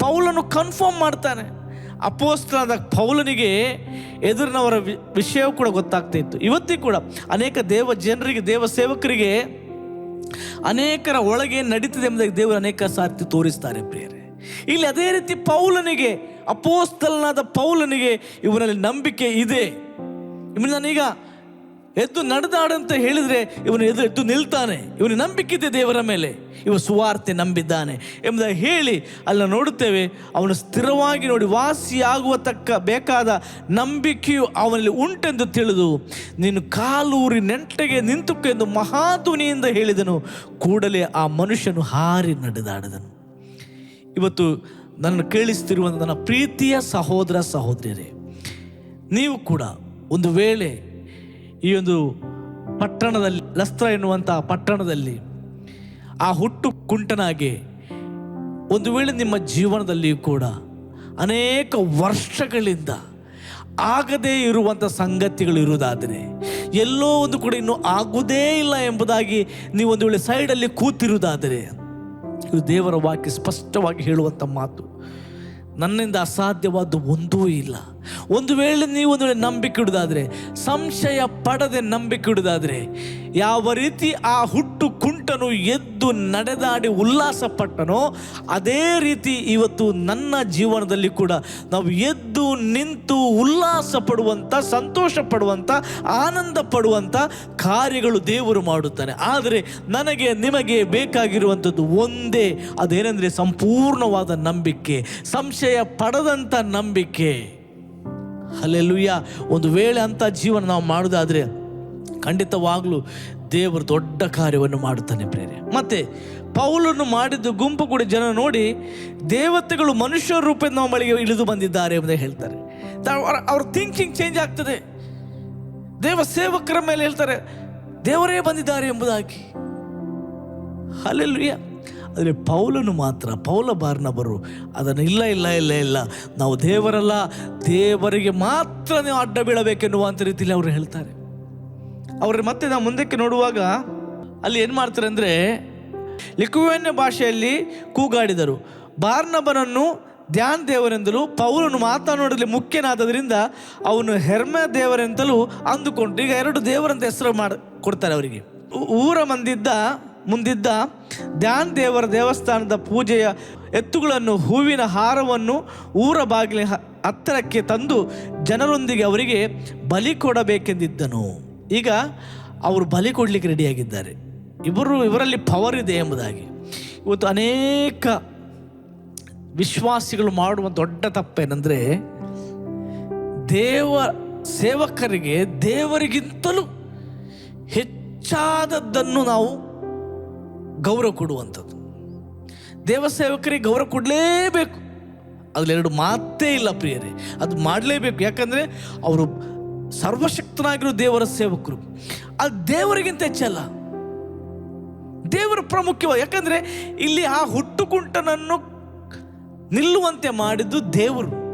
ಪೌಲನು ಕನ್ಫರ್ಮ್ ಮಾಡ್ತಾನೆ. ಅಪೋಸ್ತನಾದ ಪೌಲನಿಗೆ ಎದುರಿನವರ ವಿಷಯವೂ ಕೂಡ ಗೊತ್ತಾಗ್ತಾ ಇತ್ತು. ಇವತ್ತಿಗೂ ಕೂಡ ಅನೇಕ ದೇವ ಜನರಿಗೆ, ದೇವ ಸೇವಕರಿಗೆ ಅನೇಕರ ಒಳಗೆ ನಡೀತದೆ ಎಂಬುದಾಗಿ ದೇವರು ಅನೇಕ ಸಾರ್ತಿ ತೋರಿಸ್ತಾರೆ ಪ್ರಿಯರೇ. ಇಲ್ಲಿ ಅದೇ ರೀತಿ ಪೌಲನಿಗೆ, ಅಪೋಸ್ತಲನಾದ ಪೌಲನಿಗೆ ಇವನಲ್ಲಿ ನಂಬಿಕೆ ಇದೆ. ಇವನು ನಾನೀಗ ಎದ್ದು ನಡೆದಾಡಂತ ಹೇಳಿದರೆ ಇವನು ಎದ್ದು ಎದ್ದು ನಿಲ್ತಾನೆ. ಇವನು ನಂಬಿಕೆ ಇದೆ ದೇವರ ಮೇಲೆ. ಇವ ಸುವಾರ್ತೆ ನಂಬಿದ್ದಾನೆ ಎಂಬುದ ಹೇಳಿ ಅಲ್ಲ ನೋಡುತ್ತೇವೆ, ಅವನು ಸ್ಥಿರವಾಗಿ ನೋಡಿ ವಾಸಿಯಾಗುವ ತಕ್ಕ ಬೇಕಾದ ನಂಬಿಕೆಯು ಅವನಲ್ಲಿ ಉಂಟೆಂದು ತಿಳಿದು, ನೀನು ಕಾಲೂರಿ ನೆಂಟಗೆ ನಿಂತುಕು ಎಂದು ಮಹಾಧ್ವನಿಯಿಂದ ಹೇಳಿದನು. ಕೂಡಲೇ ಆ ಮನುಷ್ಯನು ಹಾರಿ ನಡೆದಾಡಿದನು. ಇವತ್ತು ನನ್ನನ್ನು ಕೇಳಿಸ್ತಿರುವಂಥ ನನ್ನ ಪ್ರೀತಿಯ ಸಹೋದರ ಸಹೋದರಿಯರೇ, ನೀವು ಕೂಡ ಒಂದು ವೇಳೆ ಈ ಒಂದು ಪಟ್ಟಣದಲ್ಲಿ, ಲಸ್ತ್ರ ಎನ್ನುವಂಥ ಪಟ್ಟಣದಲ್ಲಿ, ಆ ಹುಟ್ಟು ಕುಂಟನಾಗೆ ಒಂದು ವೇಳೆ ನಿಮ್ಮ ಜೀವನದಲ್ಲಿಯೂ ಕೂಡ ಅನೇಕ ವರ್ಷಗಳಿಂದ ಆಗದೇ ಇರುವಂಥ ಸಂಗತಿಗಳು ಇರುವುದಾದರೆ, ಎಲ್ಲೋ ಒಂದು ಕೂಡ ಇನ್ನೂ ಆಗುವುದೇ ಇಲ್ಲ ಎಂಬುದಾಗಿ ನೀವು ಒಂದು ವೇಳೆ ಸೈಡಲ್ಲಿ ಕೂತಿರುವುದಾದರೆ, ಇದು ದೇವರ ವಾಕ್ಯ ಸ್ಪಷ್ಟವಾಗಿ ಹೇಳುವಂಥ ಮಾತು ನನ್ನಿಂದ ಅಸಾಧ್ಯವಾದ ಒಂದೂ ಇಲ್ಲ. ಒಂದು ವೇಳೆ ನೀವು ಒಂದು ವೇಳೆ ನಂಬಿಕೆ ಇಡುವುದಾದರೆ ಸಂಶಯ ಪಡದೆ ನಂಬಿಕೆ ಇಡುವುದಾದರೆ ಯಾವ ರೀತಿ ಆ ಹುಟ್ಟು ಕುಂಟನು ಎದ್ದು ನಡೆದಾಡಿ ಉಲ್ಲಾಸ ಪಟ್ಟನೋ ಅದೇ ರೀತಿ ಇವತ್ತು ನನ್ನ ಜೀವನದಲ್ಲಿ ಕೂಡ ನಾವು ಎದ್ದು ನಿಂತು ಉಲ್ಲಾಸ ಪಡುವಂಥ ಸಂತೋಷ ಪಡುವಂಥ ಆನಂದ ಪಡುವಂಥ ಕಾರ್ಯಗಳು ದೇವರು ಮಾಡುತ್ತಾನೆ. ಆದರೆ ನನಗೆ ನಿಮಗೆ ಬೇಕಾಗಿರುವಂಥದ್ದು ಒಂದೇ, ಅದೇನೆಂದರೆ ಸಂಪೂರ್ಣವಾದ ನಂಬಿಕೆ, ಸಂಶಯ ಪಡದಂಥ ನಂಬಿಕೆ. ಅಲ್ಲೆಲ್ಲುಯ್ಯ ಒಂದು ವೇಳೆ ಅಂತ ಜೀವನ ನಾವು ಮಾಡುವುದಾದರೆ ಖಂಡಿತವಾಗಲೂ ದೇವರು ದೊಡ್ಡ ಕಾರ್ಯವನ್ನು ಮಾಡುತ್ತಾನೆ ಪ್ರೇರೆ ಮತ್ತೆ ಪೌಲನ್ನು ಮಾಡಿದ್ದು ಗುಂಪು ಕೂಡ ಜನ ನೋಡಿ ದೇವತೆಗಳು ಮನುಷ್ಯ ರೂಪದಿಂದ ನಾವು ಬಳಿಗೆ ಇಳಿದು ಬಂದಿದ್ದಾರೆ ಎಂಬುದೇ ಹೇಳ್ತಾರೆ. ಅವ್ರ ಥಿಂಕಿಂಗ್ ಚೇಂಜ್ ಆಗ್ತದೆ. ದೇವ ಸೇವಕರ ಮೇಲೆ ಹೇಳ್ತಾರೆ, ದೇವರೇ ಬಂದಿದ್ದಾರೆ ಎಂಬುದಾಗಿ. ಅಲ್ಲೆಲ್ಲುಯ್ಯ ಆದರೆ ಪೌಲನು ಮಾತ್ರ, ಪೌಲ ಬಾರ್ನಬರು, ಅದನ್ನು ಇಲ್ಲ ಇಲ್ಲ ಇಲ್ಲ ಇಲ್ಲ, ನಾವು ದೇವರಲ್ಲ, ದೇವರಿಗೆ ಮಾತ್ರ ನೀವು ಅಡ್ಡ ಬೀಳಬೇಕೆನ್ನುವಂಥ ರೀತಿಯಲ್ಲಿ ಅವರು ಹೇಳ್ತಾರೆ. ಅವ್ರ ಮತ್ತೆ ನಾವು ಮುಂದಕ್ಕೆ ನೋಡುವಾಗ ಅಲ್ಲಿ ಏನು ಮಾಡ್ತಾರೆ ಅಂದರೆ ಲಿಕ್ವೇನ್ಯ ಭಾಷೆಯಲ್ಲಿ ಕೂಗಾಡಿದರು. ಬಾರ್ನಬನನ್ನು ಧ್ಯಾನ್ ದೇವರೆಂದಲೂ, ಪೌಲನು ಮಾತನಾಡಲು ಮುಖ್ಯನಾದದ್ರಿಂದ ಅವನು ಹೆರ್ಮ ದೇವರೆಂತಲೂ ಅಂದುಕೊಂಡು, ಈಗ ಎರಡು ದೇವರಂತ ಹೆಸರು ಮಾಡಿ, ಕೊಡ್ತಾರೆ ಅವರಿಗೆ. ಊರ ಮಂದಿದ್ದ ಮುಂದಿದ್ದ ಧ್ಯಾನ್ ದೇವರ ದೇವಸ್ಥಾನದ ಪೂಜೆಯ ಎತ್ತುಗಳನ್ನು ಹೂವಿನ ಹಾರವನ್ನು ಊರ ಬಾಗಿಲಿನ ಹತ್ತಿರಕ್ಕೆ ತಂದು ಜನರೊಂದಿಗೆ ಅವರಿಗೆ ಬಲಿ ಕೊಡಬೇಕೆಂದಿದ್ದನು. ಈಗ ಅವರು ಬಲಿ ಕೊಡಲಿಕ್ಕೆ ರೆಡಿಯಾಗಿದ್ದಾರೆ. ಇವರು, ಇವರಲ್ಲಿ ಪವರ್ ಇದೆ ಎಂಬುದಾಗಿ. ಇವತ್ತು ಅನೇಕ ವಿಶ್ವಾಸಿಗಳು ಮಾಡುವ ದೊಡ್ಡ ತಪ್ಪೇನೆಂದರೆ ದೇವ ಸೇವಕರಿಗೆ ದೇವರಿಗಿಂತಲೂ ಹೆಚ್ಚಾದದ್ದನ್ನು ನಾವು ಗೌರವ ಕೊಡುವಂಥದ್ದು. ದೇವಸೇವಕರಿಗೆ ಗೌರವ ಕೊಡಲೇಬೇಕು. ಅದಲ್ಲೆರಡು ಮಾತೇ ಇಲ್ಲ ಪ್ರಿಯರೇ. ಅದು ಮಾಡಲೇಬೇಕು. ಯಾಕಂದರೆ ಅವರು ಸರ್ವಶಕ್ತನಾಗಿರೋ ದೇವರ ಸೇವಕರು. ಅದು ದೇವರಿಗಿಂತ ಹೆಚ್ಚಲ್ಲ. ದೇವರು ಪ್ರಮುಖವಾಗಿ ಯಾಕಂದರೆ ಇಲ್ಲಿ ಆ ಹುಟ್ಟುಕುಂಟನನ್ನು ನಿಲ್ಲುವಂತೆ ಮಾಡಿದ್ದು ದೇವರು.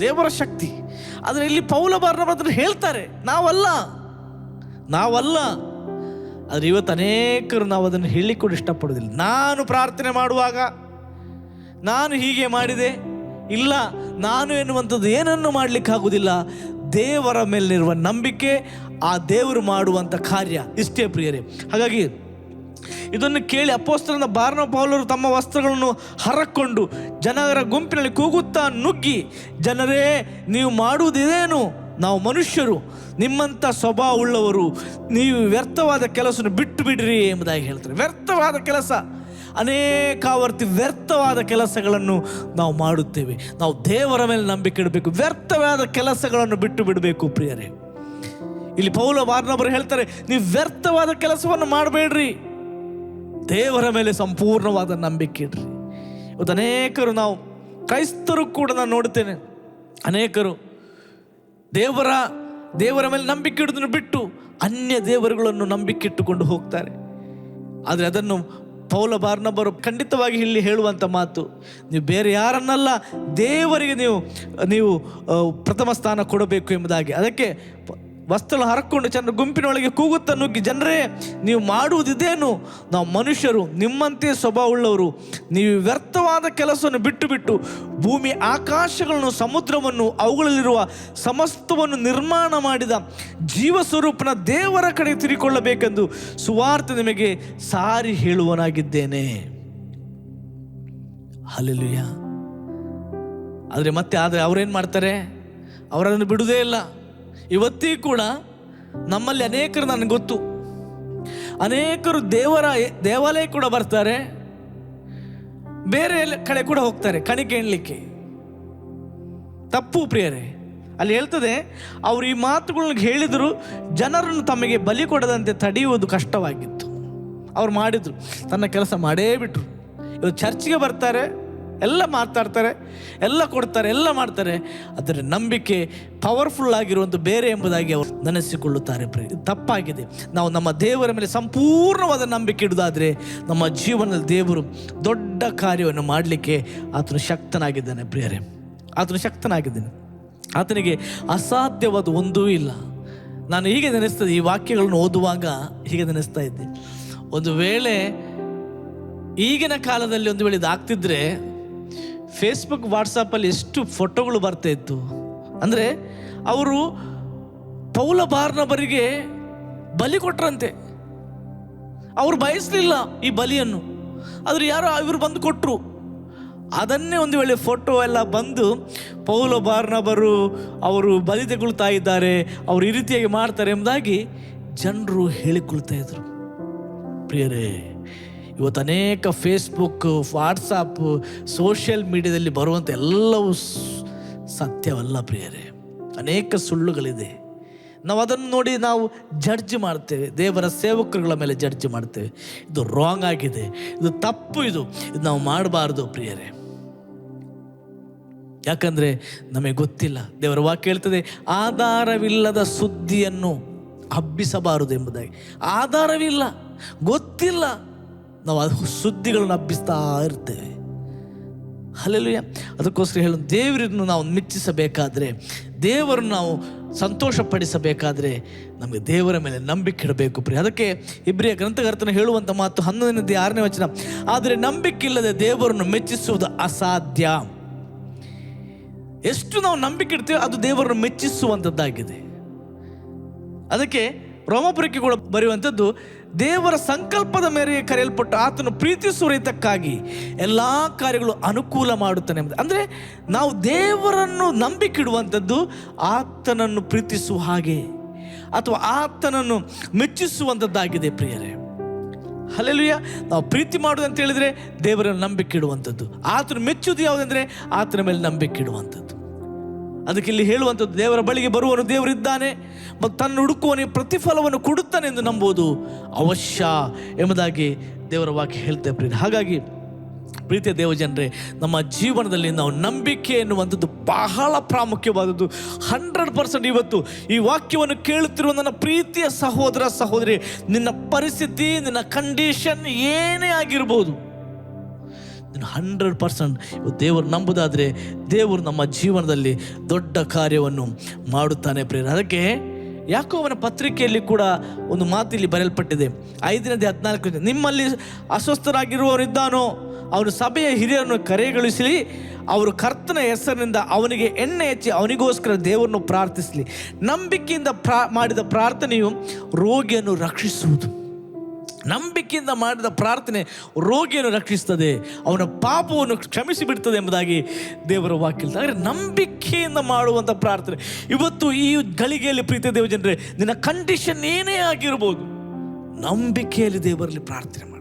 ದೇವರ ಶಕ್ತಿ. ಆದರೆ ಇಲ್ಲಿ ಪೌಲ ಬಾರ್ನ ಹೇಳ್ತಾರೆ, ನಾವಲ್ಲ. ನಾವಲ್ಲ. ಆದರೆ ಇವತ್ತು ಅನೇಕರು ನಾವು ಅದನ್ನು ಹೇಳಿಕೊಂಡು ಇಷ್ಟಪಡೋದಿಲ್ಲ ನಾನು ಪ್ರಾರ್ಥನೆ ಮಾಡುವಾಗ ನಾನು ಹೀಗೆ ಮಾಡಿದೆ. ಇಲ್ಲ, ನಾನು ಎನ್ನುವಂಥದ್ದು ಏನನ್ನು ಮಾಡಲಿಕ್ಕಾಗುವುದಿಲ್ಲ ದೇವರ ಮೇಲಿರುವ ನಂಬಿಕೆ, ಆ ದೇವರು ಮಾಡುವಂಥ ಕಾರ್ಯ. ಇಷ್ಟೇ ಪ್ರಿಯರೇ. ಹಾಗಾಗಿ ಇದನ್ನು ಕೇಳಿ ಅಪೋಸ್ತರನ ಬಾರ್ನ ಪೌಲರು ತಮ್ಮ ವಸ್ತ್ರಗಳನ್ನು ಹರಕೊಂಡು ಜನರ ಗುಂಪಿನಲ್ಲಿ ಕೂಗುತ್ತಾ ನುಗ್ಗಿ, ಜನರೇ, ನೀವು ಮಾಡುವುದಿದೇನು? ನಾವು ಮನುಷ್ಯರು, ನಿಮ್ಮಂಥ ಸ್ವಭಾವ ಉಳ್ಳವರು, ನೀವು ವ್ಯರ್ಥವಾದ ಕೆಲಸನ ಬಿಟ್ಟು ಬಿಡ್ರಿ ಎಂಬುದಾಗಿ ಹೇಳ್ತಾರೆ. ವ್ಯರ್ಥವಾದ ಕೆಲಸ. ಅನೇಕಾವರ್ತಿ ವ್ಯರ್ಥವಾದ ಕೆಲಸಗಳನ್ನು ನಾವು ಮಾಡುತ್ತೇವೆ. ನಾವು ದೇವರ ಮೇಲೆ ನಂಬಿಕೆ ಇಡಬೇಕು. ವ್ಯರ್ಥವಾದ ಕೆಲಸಗಳನ್ನು ಬಿಟ್ಟು ಬಿಡಬೇಕು, ಪ್ರಿಯರೇ. ಇಲ್ಲಿ ಪೌಲ ವಾರ್ನೊಬ್ಬರು ಹೇಳ್ತಾರೆ, ನೀವು ವ್ಯರ್ಥವಾದ ಕೆಲಸವನ್ನು ಮಾಡಬೇಡ್ರಿ. ದೇವರ ಮೇಲೆ ಸಂಪೂರ್ಣವಾದ ನಂಬಿಕೆ ಇಡ್ರಿ. ಇವತ್ತು ಅನೇಕರು ನಾವು ಕ್ರೈಸ್ತರು ಕೂಡ ನಾನು ನೋಡುತ್ತೇನೆ. ಅನೇಕರು ದೇವರ ದೇವರ ಮೇಲೆ ನಂಬಿಕೆ ಇಡುವುದನ್ನು ಬಿಟ್ಟು ಅನ್ಯ ದೇವರುಗಳನ್ನು ನಂಬಿಕೆ ಇಟ್ಟುಕೊಂಡು ಹೋಗ್ತಾರೆ. ಆದರೆ ಅದನ್ನು ಪೌಲ ಬಾರ್ನಬ್ಬರು ಖಂಡಿತವಾಗಿ ಇಲ್ಲಿ ಹೇಳುವಂಥ ಮಾತು, ನೀವು ಬೇರೆ ಯಾರನ್ನಲ್ಲ, ದೇವರಿಗೆ ನೀವು ನೀವು ಪ್ರಥಮ ಸ್ಥಾನ ಕೊಡಬೇಕು ಎಂಬುದಾಗಿ. ಅದಕ್ಕೆ ವಸ್ತ್ರ ಹರಕೊಂಡು ಜನರ ಗುಂಪಿನೊಳಗೆ ಕೂಗುತ್ತಾ ನುಗ್ಗಿ, ಜನರೇ, ನೀವು ಮಾಡುವುದಿದೇನು? ನಾವು ಮನುಷ್ಯರು, ನಿಮ್ಮಂತೆ ಸ್ವಭಾವವುಳ್ಳವರು ನೀವು ವ್ಯರ್ಥವಾದ ಕೆಲಸವನ್ನು ಬಿಟ್ಟು ಬಿಟ್ಟು ಭೂಮಿ ಆಕಾಶಗಳನ್ನು ಸಮುದ್ರವನ್ನು ಅವುಗಳಲ್ಲಿರುವ ಸಮಸ್ತವನ್ನು ನಿರ್ಮಾಣ ಮಾಡಿದ ಜೀವ ಸ್ವರೂಪನ ದೇವರ ಕಡೆ ತಿರುಕೊಳ್ಳಬೇಕೆಂದು ಸುವಾರ್ತೆ ನಿಮಗೆ ಸಾರಿ ಹೇಳುವನಾಗಿದ್ದೇನೆ. ಹಲಲುಯ್ಯ ಆದರೆ ಮತ್ತೆ ಆದರೆ ಅವರೇನು ಮಾಡ್ತಾರೆ? ಅವರನ್ನು ಬಿಡುವುದೇ ಇಲ್ಲ. ಇವತ್ತಿಗೂ ಕೂಡ ನಮ್ಮಲ್ಲಿ ಅನೇಕರು ನನಗೆ ಗೊತ್ತು. ಅನೇಕರು ದೇವರ, ದೇವಾಲಯ ಕೂಡ ಬರ್ತಾರೆ. ಬೇರೆ ಕಡೆ ಕೂಡ ಹೋಗ್ತಾರೆ ಕಣಿಕೆ ಎಣ್ಲಿಕ್ಕೆ. ತಪ್ಪು ಪ್ರಿಯರೇ, ಅಲ್ಲಿ ಹೇಳ್ತದೆ, ಅವರು ಈ ಮಾತುಗಳನ್ನ ಹೇಳಿದರು ಜನರನ್ನು ತಮಗೆ ಬಲಿ ಕೊಡದಂತೆ ತಡೆಯುವುದು ಕಷ್ಟವಾಗಿತ್ತು. ಅವ್ರು ಮಾಡಿದರು, ತನ್ನ ಕೆಲಸ ಮಾಡೇ ಬಿಟ್ರು. ಇವತ್ತು ಚರ್ಚ್ಗೆ ಬರ್ತಾರೆ ಎಲ್ಲ ಮಾತಾಡ್ತಾರೆ, ಎಲ್ಲ ಕೊಡ್ತಾರೆ, ಎಲ್ಲ ಮಾಡ್ತಾರೆ. ಅದರ ನಂಬಿಕೆ ಪವರ್ಫುಲ್ ಆಗಿರುವಂಥ ಬೇರೆ ಎಂಬುದಾಗಿ ಅವರು ನೆನೆಸಿಕೊಳ್ಳುತ್ತಾರೆ ತಪ್ಪಾಗಿದೆ. ನಾವು ನಮ್ಮ ದೇವರ ಮೇಲೆ ಸಂಪೂರ್ಣವಾದ ನಂಬಿಕೆ ಇಡುವುದಾದರೆ ನಮ್ಮ ಜೀವನದಲ್ಲಿ ದೇವರು ದೊಡ್ಡ ಕಾರ್ಯವನ್ನು ಮಾಡಲಿಕ್ಕೆ ಆತನು ಶಕ್ತನಾಗಿದ್ದಾನೆ ಪ್ರಿಯರೇ. ಆತನು ಶಕ್ತನಾಗಿದ್ದಾನೆ. ಆತನಿಗೆ ಅಸಾಧ್ಯವಾದ ಒಂದೂ ಇಲ್ಲ. ನಾನು ಹೀಗೆ ನೆನೆಸ್ತದೆ ಈ ವಾಕ್ಯಗಳನ್ನು ಓದುವಾಗ ಹೀಗೆ ನೆನೆಸ್ತಾ ಇದ್ದೆ. ಒಂದು ವೇಳೆ ಈಗಿನ ಕಾಲದಲ್ಲಿ ಒಂದು ವೇಳೆ ಇದಾಗ್ತಿದ್ರೆ ಫೇಸ್ಬುಕ್ ವಾಟ್ಸಪ್ಪಲ್ಲಿ ಎಷ್ಟು ಫೋಟೋಗಳು ಬರ್ತಾ ಇತ್ತು. ಅಂದರೆ ಅವರು ಪೌಲ ಬಾರ್ನಬರಿಗೆ ಬಲಿ ಕೊಟ್ರಂತೆ. ಅವರು ಬಯಸಲಿಲ್ಲ ಈ ಬಲಿಯನ್ನು. ಆದರೆ ಯಾರೋ ಇವರು ಬಂದು ಕೊಟ್ಟರು ಅದನ್ನೇ ಒಂದು ವೇಳೆ ಫೋಟೋ ಎಲ್ಲ ಬಂದು ಪೌಲ ಬಾರ್ನಬರು ಅವರು ಬಲಿ ತೆಗೊಳ್ತಾ ಇದ್ದಾರೆ, ಅವರು ಈ ರೀತಿಯಾಗಿ ಮಾಡ್ತಾರೆ ಎಂಬುದಾಗಿ ಜನರು ಹೇಳಿಕೊಳ್ತಾ ಇದ್ರು. ಪ್ರಿಯರೇ ಇವತ್ತು ಅನೇಕ ಫೇಸ್ಬುಕ್ ವಾಟ್ಸಪ್ ಸೋಷಿಯಲ್ ಮೀಡಿಯಾದಲ್ಲಿ ಬರುವಂಥ ಎಲ್ಲವೂ ಸತ್ಯವಲ್ಲ ಪ್ರಿಯರೇ. ಅನೇಕ ಸುಳ್ಳುಗಳಿದೆ. ನಾವು ಅದನ್ನು ನೋಡಿ ನಾವು ಜಡ್ಜ್ ಮಾಡ್ತೇವೆ. ದೇವರ ಸೇವಕರುಗಳ ಮೇಲೆ ಜಡ್ಜ್ ಮಾಡ್ತೇವೆ. ಇದು ರಾಂಗ್ ಆಗಿದೆ. ಇದು ತಪ್ಪು ಇದು. ಇದು ನಾವು ಮಾಡಬಾರ್ದು ಪ್ರಿಯರೇ. ಯಾಕಂದರೆ ನಮಗೆ ಗೊತ್ತಿಲ್ಲ. ದೇವರ ವಾಕ್ಯ ಹೇಳ್ತದೆ, ಆಧಾರವಿಲ್ಲದ ಸುದ್ದಿಯನ್ನು ಹಬ್ಬಿಸಬಾರದು ಎಂಬುದಾಗಿ. ಆಧಾರವಿಲ್ಲ. ಗೊತ್ತಿಲ್ಲ. ನಾವು ಅದು ಸುದ್ದಿಗಳನ್ನು ಹಬ್ಬಿಸ್ತಾ ಇರ್ತೇವೆ. ಅಲ್ಲೆಲ್ಲೂ ಅದಕ್ಕೋಸ್ಕರ ಹೇಳು ದೇವರನ್ನು ನಾವು ಮೆಚ್ಚಿಸಬೇಕಾದ್ರೆ ದೇವರನ್ನು ನಾವು ಸಂತೋಷಪಡಿಸಬೇಕಾದ್ರೆ ನಮಗೆ ದೇವರ ಮೇಲೆ ನಂಬಿಕೆ ಇಡಬೇಕು ಪ್ರಿಯ. ಅದಕ್ಕೆ ಇಬ್ಬರಿಯ ಗ್ರಂಥಕರ್ತನ ಹೇಳುವಂಥ ಮಾತು ಹನ್ನೊಂದನೇ ಆರನೇ ವಚನ. ಆದರೆ ನಂಬಿಕೆ ಇಲ್ಲದೆ ದೇವರನ್ನು ಮೆಚ್ಚಿಸುವುದು ಅಸಾಧ್ಯ. ಎಷ್ಟು ನಾವು ನಂಬಿಕೆ ಇಡ್ತೀವೋ ಅದು ದೇವರನ್ನು ಮೆಚ್ಚಿಸುವಂಥದ್ದಾಗಿದೆ ಅದಕ್ಕೆ ರೋಮಪುರಕ್ಕೆ ಕೂಡ ಬರೆಯುವಂಥದ್ದು ದೇವರ ಸಂಕಲ್ಪದ ಮೇರೆಗೆ ಕರೆಯಲ್ಪಟ್ಟು ಆತನು ಪ್ರೀತಿಸುವ ಎಲ್ಲ ಕಾರ್ಯಗಳು ಅನುಕೂಲ ಮಾಡುತ್ತಾನೆ ಎಂಬುದು. ಅಂದರೆ ನಾವು ದೇವರನ್ನು ನಂಬಿಕೆ ಇಡುವಂಥದ್ದು ಆತನನ್ನು ಪ್ರೀತಿಸುವ ಹಾಗೆ ಅಥವಾ ಆತನನ್ನು ಮೆಚ್ಚಿಸುವಂಥದ್ದಾಗಿದೆ ಪ್ರಿಯರೇ. ಅಲ್ಲೆಲ್ಲುಯ್ಯ ನಾವು ಪ್ರೀತಿ ಮಾಡೋದು ಅಂತ ಹೇಳಿದ್ರೆ ದೇವರನ್ನು ನಂಬಿಕೆ ಇಡುವಂಥದ್ದು ಆತನು ಮೆಚ್ಚುವುದು ಯಾವುದಂದರೆ ಆತನ ಮೇಲೆ ನಂಬಿಕೆ ಇಡುವಂಥದ್ದು ಅದಕ್ಕೆ ಇಲ್ಲಿ ಹೇಳುವಂಥದ್ದು, ದೇವರ ಬಳಿಗೆ ಬರುವನು ದೇವರಿದ್ದಾನೆ, ಮತ್ತು ತನ್ನ ಹುಡುಕುವನಿಗೆ ಪ್ರತಿಫಲವನ್ನು ಕೊಡುತ್ತಾನೆ ಎಂದು ನಂಬುವುದು ಅವಶ್ಯ ಎಂಬುದಾಗಿ ದೇವರ ವಾಕ್ಯ ಹೇಳ್ತೇವೆ ಪ್ರೀತಿ ಹಾಗಾಗಿ ಪ್ರೀತಿಯ ದೇವಜನರೇ, ನಮ್ಮ ಜೀವನದಲ್ಲಿ ನಾವು ನಂಬಿಕೆ ಎನ್ನುವಂಥದ್ದು ಬಹಳ ಪ್ರಾಮುಖ್ಯವಾದದ್ದು. ಹಂಡ್ರೆಡ್ ಪರ್ಸೆಂಟ್ ಇವತ್ತು ಈ ವಾಕ್ಯವನ್ನು ಕೇಳುತ್ತಿರುವ ನನ್ನ ಪ್ರೀತಿಯ ಸಹೋದರ ಸಹೋದರಿ, ನಿನ್ನ ಪರಿಸ್ಥಿತಿ, ನಿನ್ನ ಕಂಡೀಷನ್ ಏನೇ ಆಗಿರ್ಬೋದು ನೀನು ಹಂಡ್ರೆಡ್ ಪರ್ಸೆಂಟ್ ದೇವರು ನಂಬುದಾದರೆ ದೇವರು ನಮ್ಮ ಜೀವನದಲ್ಲಿ ದೊಡ್ಡ ಕಾರ್ಯವನ್ನು ಮಾಡುತ್ತಾನೆ ಪ್ರೇರ ಅದಕ್ಕೆ ಯಾಕೋ ಅವನ ಪತ್ರಿಕೆಯಲ್ಲಿ ಕೂಡ ಒಂದು ಮಾತು ಇಲ್ಲಿ ಬರೆಯಲ್ಪಟ್ಟಿದೆ. ಐದನೇದೇ ಹದಿನಾಲ್ಕು ನಿಮ್ಮಲ್ಲಿ ಅಸ್ವಸ್ಥರಾಗಿರುವವರಿದ್ದಾನೋ ಅವನು ಸಭೆಯ ಹಿರಿಯರನ್ನು ಕರೆಗಳಿಸಲಿ, ಅವರು ಕರ್ತನ ಹೆಸರಿನಿಂದ ಅವನಿಗೆ ಎಣ್ಣೆ ಹೆಚ್ಚಿ ಅವನಿಗೋಸ್ಕರ ದೇವರನ್ನು ಪ್ರಾರ್ಥಿಸಲಿ. ನಂಬಿಕೆಯಿಂದ ಪ್ರಾ ಮಾಡಿದ ಪ್ರಾರ್ಥನೆಯು ರೋಗಿಯನ್ನು ರಕ್ಷಿಸುವುದು. ನಂಬಿಕೆಯಿಂದ ಮಾಡಿದ ಪ್ರಾರ್ಥನೆ ರೋಗಿಯನ್ನು ರಕ್ಷಿಸ್ತದೆ ಅವನ ಪಾಪವನ್ನು ಕ್ಷಮಿಸಿ ಬಿಡ್ತದೆ ಎಂಬುದಾಗಿ ದೇವರ ವಾಕ್ಯ ಆದರೆ ನಂಬಿಕೆಯಿಂದ ಮಾಡುವಂಥ ಪ್ರಾರ್ಥನೆ. ಇವತ್ತು ಈ ಗಳಿಗೆಯಲ್ಲಿ ಪ್ರೀತಿ ದೇವ ಜನರೇ ನಿನ್ನ ಕಂಡೀಷನ್ ಏನೇ ಆಗಿರ್ಬೋದು, ನಂಬಿಕೆಯಲ್ಲಿ ದೇವರಲ್ಲಿ ಪ್ರಾರ್ಥನೆ ಮಾಡಿ.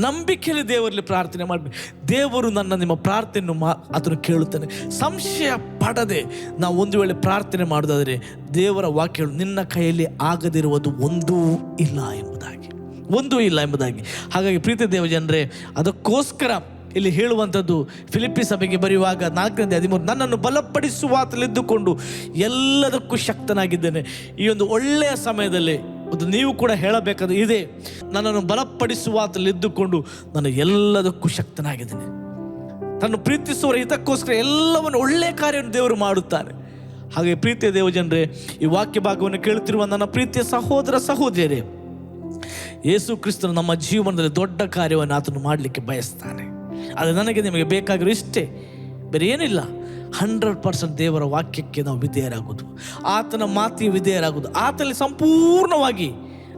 ನಂಬಿಕೆಯಲ್ಲಿ ದೇವರಲ್ಲಿ ಪ್ರಾರ್ಥನೆ ಮಾಡಿ. ದೇವರು ನನ್ನ ನಿಮ್ಮ ಪ್ರಾರ್ಥನೆಯನ್ನು ಮಾ, ಅದನ್ನು ಕೇಳುತ್ತಾನೆ. ಸಂಶಯ ಪಡದೆ ನಾವು ಒಂದು ವೇಳೆ ಪ್ರಾರ್ಥನೆ ಮಾಡೋದಾದರೆ ದೇವರ ವಾಕ್ಯಗಳು ನಿನ್ನ ಕೈಯಲ್ಲಿ ಆಗದಿರುವುದು ಒಂದೂ ಇಲ್ಲ ಎಂಬುದಾಗಿ. ಒಂದೂ ಇಲ್ಲ ಎಂಬುದಾಗಿ. ಹಾಗಾಗಿ ಪ್ರೀತಿ ದೇವ ಜನರೇ ಅದಕ್ಕೋಸ್ಕರ ಇಲ್ಲಿ ಹೇಳುವಂಥದ್ದು ಫಿಲಿಪಿ ಸಭೆಗೆ ಬರೆಯುವಾಗ ನಾಲ್ಕನೇ ಹದಿಮೂರು ನನ್ನನ್ನು ಬಲಪಡಿಸುವಾತಲಿದ್ದುಕೊಂಡು ಎಲ್ಲದಕ್ಕೂ ಶಕ್ತನಾಗಿದ್ದೇನೆ. ಈ ಒಂದು ಒಳ್ಳೆಯ ಸಮಯದಲ್ಲಿ ಒಂದು ನೀವು ಕೂಡ ಹೇಳಬೇಕಾದ ಇದೆ, ನನ್ನನ್ನು ಬಲಪಡಿಸುವಾತಲಿದ್ದುಕೊಂಡು ನಾನು ಎಲ್ಲದಕ್ಕೂ ಶಕ್ತನಾಗಿದ್ದೇನೆ. ತನ್ನ ಪ್ರೀತಿಸುವವರ ಹಿತಕ್ಕೋಸ್ಕರ ಎಲ್ಲವನ್ನು ಒಳ್ಳೆಯ ಕಾರ್ಯವನ್ನು ದೇವರು ಮಾಡುತ್ತಾನೆ ಹಾಗೆ ಪ್ರೀತಿಯ ದೇವಜನರೇ, ಈ ವಾಕ್ಯ ಭಾಗವನ್ನು ಕೇಳುತ್ತಿರುವ ನನ್ನ ಪ್ರೀತಿಯ ಸಹೋದರ ಸಹೋದರಿಯರೇ ಯೇಸು ಕ್ರಿಸ್ತನು ನಮ್ಮ ಜೀವನದಲ್ಲಿ ದೊಡ್ಡ ಕಾರ್ಯವನ್ನು ಆತನು ಮಾಡಲಿಕ್ಕೆ ಬಯಸ್ತಾನೆ. ಅದು ನನಗೆ ನಿಮಗೆ ಬೇಕಾಗಿರೋ ಇಷ್ಟೇ, ಬೇರೆ ಏನಿಲ್ಲ. ಹಂಡ್ರೆಡ್ ಪರ್ಸೆಂಟ್ ದೇವರ ವಾಕ್ಯಕ್ಕೆ ನಾವು ವಿಧೇಯರಾಗೋದು ಆತನ ಮಾತಿಗೆ ವಿಧೇಯರಾಗೋದು ಆತನಲ್ಲಿ ಸಂಪೂರ್ಣವಾಗಿ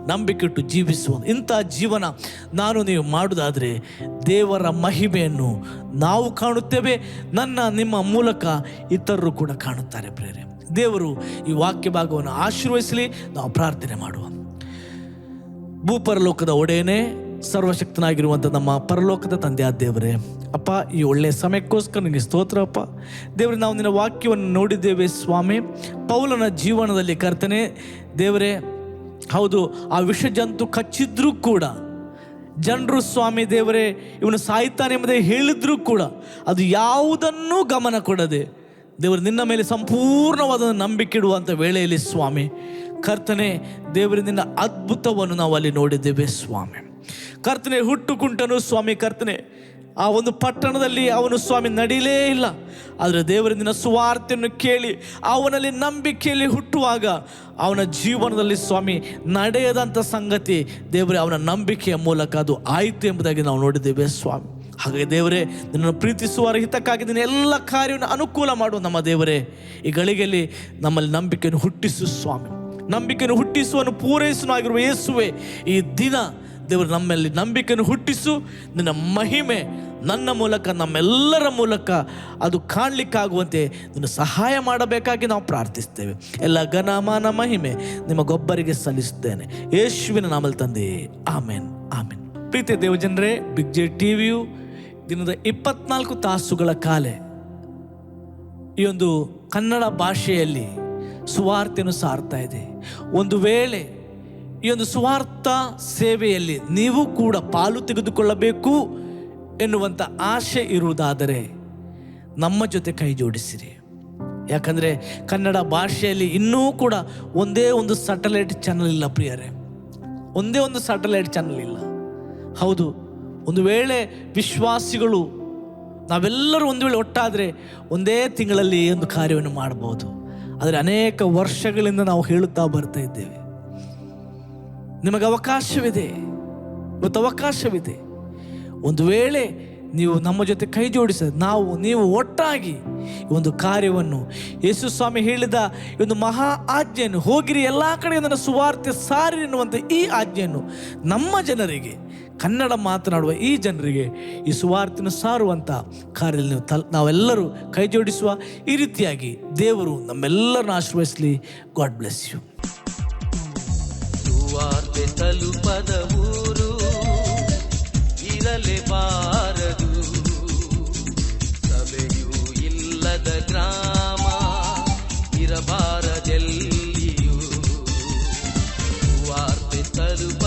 ನಂಬಿಕೆಟ್ಟು ಜೀವಿಸುವ ಇಂಥ ಜೀವನ ನಾನು ನೀವು ಮಾಡುವುದಾದರೆ, ದೇವರ ಮಹಿಮೆಯನ್ನು ನಾವು ಕಾಣುತ್ತೇವೆ. ನನ್ನ, ನಿಮ್ಮ ಮೂಲಕ ಇತರರು ಕೂಡ ಕಾಣುತ್ತಾರೆ ಪ್ರೇರೆ. ದೇವರು ಈ ವಾಕ್ಯ ಭಾಗವನ್ನು ಆಶೀರ್ವಹಿಸಲಿ ನಾವು ಪ್ರಾರ್ಥನೆ ಮಾಡುವ. ಭೂಪರಲೋಕದ ಒಡೆಯನೇ ಸರ್ವಶಕ್ತನಾಗಿರುವಂಥ ನಮ್ಮ ಪರಲೋಕದ ತಂದೆಯಾದ ದೇವರೇ. ಅಪ್ಪ, ಈ ಒಳ್ಳೆಯ ಸಮಯಕ್ಕೋಸ್ಕರ ನಿನಗೆ ಸ್ತೋತ್ರ, ಅಪ್ಪ. ದೇವರೇ, ನಾವು ನಿನ್ನ ವಾಕ್ಯವನ್ನು ನೋಡಿದ್ದೇವೆ, ಸ್ವಾಮಿ. ಪೌಲನ ಜೀವನದಲ್ಲಿ ಕರ್ತನೆ, ದೇವರೇ, ಹೌದು, ಆ ವಿಷ ಜಂತು ಕಚ್ಚಿದ್ರೂ ಕೂಡ, ಜನರು, ಸ್ವಾಮಿ, ದೇವರೇ, ಇವನು ಸಾಯ್ತಾನೆ ಎಂಬುದೇ ಹೇಳಿದ್ರೂ ಕೂಡ, ಅದು ಯಾವುದನ್ನೂ ಗಮನ ಕೊಡದೆ ದೇವರು ನಿನ್ನ ಮೇಲೆ ಸಂಪೂರ್ಣವಾದ ನಂಬಿಕೆ ಇಡುವಂಥ ವೇಳೆಯಲ್ಲಿ, ಸ್ವಾಮಿ ಕರ್ತನೆ, ದೇವರಿಂದ ಅದ್ಭುತವನ್ನು ನಾವು ಅಲ್ಲಿ ನೋಡಿದ್ದೇವೆ ಸ್ವಾಮಿ. ಕರ್ತನೆ ಹುಟ್ಟು ಕುಂಟನು ಸ್ವಾಮಿ ಕರ್ತನೆ. ಆ ಒಂದು ಪಟ್ಟಣದಲ್ಲಿ ಅವನು ಸ್ವಾಮಿ ನಡೀಲೇ ಇಲ್ಲ. ಆದರೆ ದೇವರಿಂದ ಸುವಾರ್ತೆಯನ್ನು ಕೇಳಿ, ಅವನಲ್ಲಿ ನಂಬಿಕೆಯಲ್ಲಿ ಹುಟ್ಟುವಾಗ ಅವನ ಜೀವನದಲ್ಲಿ ಸ್ವಾಮಿ ನಡೆಯದಂಥ ಸಂಗತಿ ದೇವರೇ ಅವನ ನಂಬಿಕೆಯ ಮೂಲಕ ಅದು ಆಯಿತು ಎಂಬುದಾಗಿ ನಾವು ನೋಡಿದ್ದೇವೆ ಸ್ವಾಮಿ. ಹಾಗೆ ದೇವರೇ, ನಿನ್ನನ್ನು ಪ್ರೀತಿಸುವ ಹಿತಕ್ಕಾಗಿ ನಿನ್ನ ಎಲ್ಲ ಕಾರ್ಯವನ್ನು ಅನುಕೂಲ ಮಾಡುವ ನಮ್ಮ ದೇವರೇ. ಈ ಗಳಿಗೆಯಲ್ಲಿ ನಮ್ಮಲ್ಲಿ ನಂಬಿಕೆಯನ್ನು ಹುಟ್ಟಿಸು ಸ್ವಾಮಿ. ನಂಬಿಕೆಯನ್ನು ಹುಟ್ಟಿಸುವನು ಪೂರೈಸುವಾಗಿರುವ ಯೇಸುವೆ, ಈ ದಿನ ದೇವರು ನಮ್ಮಲ್ಲಿ ನಂಬಿಕೆಯನ್ನು ಹುಟ್ಟಿಸು, ನಿನ್ನ ಮಹಿಮೆ ನನ್ನ ಮೂಲಕ, ನಮ್ಮೆಲ್ಲರ ಮೂಲಕ ಅದು ಕಾಣಲಿಕ್ಕಾಗುವಂತೆ ನಿನ್ನ ಸಹಾಯ ಮಾಡಬೇಕಾಗಿ ನಾವು ಪ್ರಾರ್ಥಿಸ್ತೇವೆ. ಎಲ್ಲ ಘನಮಾನ ಮಹಿಮೆ ನಿಮ್ಮ ಗೊಬ್ಬರಿಗೆ ಸಲ್ಲಿಸುತ್ತೇನೆ. ಯೇಸುವಿನ ನಾಮಲ್ಲಿ ತಂದೆ, ಆಮೇನ್ ಆಮೇನ್. ಪ್ರೀತಿಯ ದೇವಜನರೇ ಬಿಗ್ ಜೆ ಟಿ ವಿಯು ದಿನದ ಇಪ್ಪತ್ನಾಲ್ಕು ತಾಸುಗಳ ಕಾಲೆ ಈ ಒಂದು ಕನ್ನಡ ಭಾಷೆಯಲ್ಲಿ ಸುವಾರ್ತೆಯನ್ನು ಸಾರ್ತಾ ಇದೆ. ಒಂದು ವೇಳೆ ಈ ಒಂದು ಸುವಾರ್ಥ ಸೇವೆಯಲ್ಲಿ ನೀವು ಕೂಡ ಪಾಲು ತೆಗೆದುಕೊಳ್ಳಬೇಕು ಎನ್ನುವಂಥ ಆಶೆ ಇರುವುದಾದರೆ ನಮ್ಮ ಜೊತೆ ಕೈ ಜೋಡಿಸಿರಿ. ಯಾಕಂದರೆ ಕನ್ನಡ ಭಾಷೆಯಲ್ಲಿ ಇನ್ನೂ ಕೂಡ ಒಂದೇ ಒಂದು ಸ್ಯಾಟಲೈಟ್ ಚಾನಲ್ ಇಲ್ಲ ಪ್ರಿಯರೇ. ಒಂದೇ ಒಂದು ಸ್ಯಾಟಲೈಟ್ ಚಾನಲ್ ಇಲ್ಲ. ಹೌದು, ಒಂದು ವೇಳೆ ವಿಶ್ವಾಸಿಗಳು, ನಾವೆಲ್ಲರೂ ಒಂದು ವೇಳೆ ಒಟ್ಟಾದರೆ ಒಂದೇ ತಿಂಗಳಲ್ಲಿ ಒಂದು ಕಾರ್ಯವನ್ನು ಮಾಡ್ಬೋದು. ಆದರೆ ಅನೇಕ ವರ್ಷಗಳಿಂದ ನಾವು ಹೇಳುತ್ತಾ ಬರ್ತಾ ಇದ್ದೇವೆ. ನಿಮಗೆ ಅವಕಾಶವಿದೆ. ಇವತ್ತು ಅವಕಾಶವಿದೆ. ಒಂದು ವೇಳೆ ನೀವು ನಮ್ಮ ಜೊತೆ ಕೈ ಜೋಡಿಸ ನಾವು, ನೀವು ಒಟ್ಟಾಗಿ ಒಂದು ಕಾರ್ಯವನ್ನು ಯೇಸು ಸ್ವಾಮಿ ಹೇಳಿದ ಒಂದು ಮಹಾ ಆಜ್ಞೆಯನ್ನು, ಹೋಗಿರಿ, ಎಲ್ಲ ಕಡೆ ನನ್ನ ಸುವಾರ್ತೆ ಸಾರಿ ಎನ್ನುವಂಥ ಈ ಆಜ್ಞೆಯನ್ನು ನಮ್ಮ ಜನರಿಗೆ ಕನ್ನಡ ಮಾತನಾಡುವ ಈ ಜನರಿಗೆ ಈ ಸುವಾರ್ತಿನ ಸಾರುವಂಥ ಕಾರ್ಯದಲ್ಲಿ ನೀವು ನಾವೆಲ್ಲರೂ ಕೈ ಜೋಡಿಸುವ ಈ ರೀತಿಯಾಗಿ ದೇವರು ನಮ್ಮೆಲ್ಲರನ್ನ ಆಶ್ರಯಿಸಲಿ ಗಾಡ್ ಬ್ಲೆಸ್ ಯು. ಸುವಾರ್ತೆ ತಲುಪದ ಊರು ಇಲ್ಲದ ಗ್ರಾಮ, ಇರಬಾರದೆಲ್ಲಿಯೂ. ಸುವಾರ್ತೆ ತಲುಪ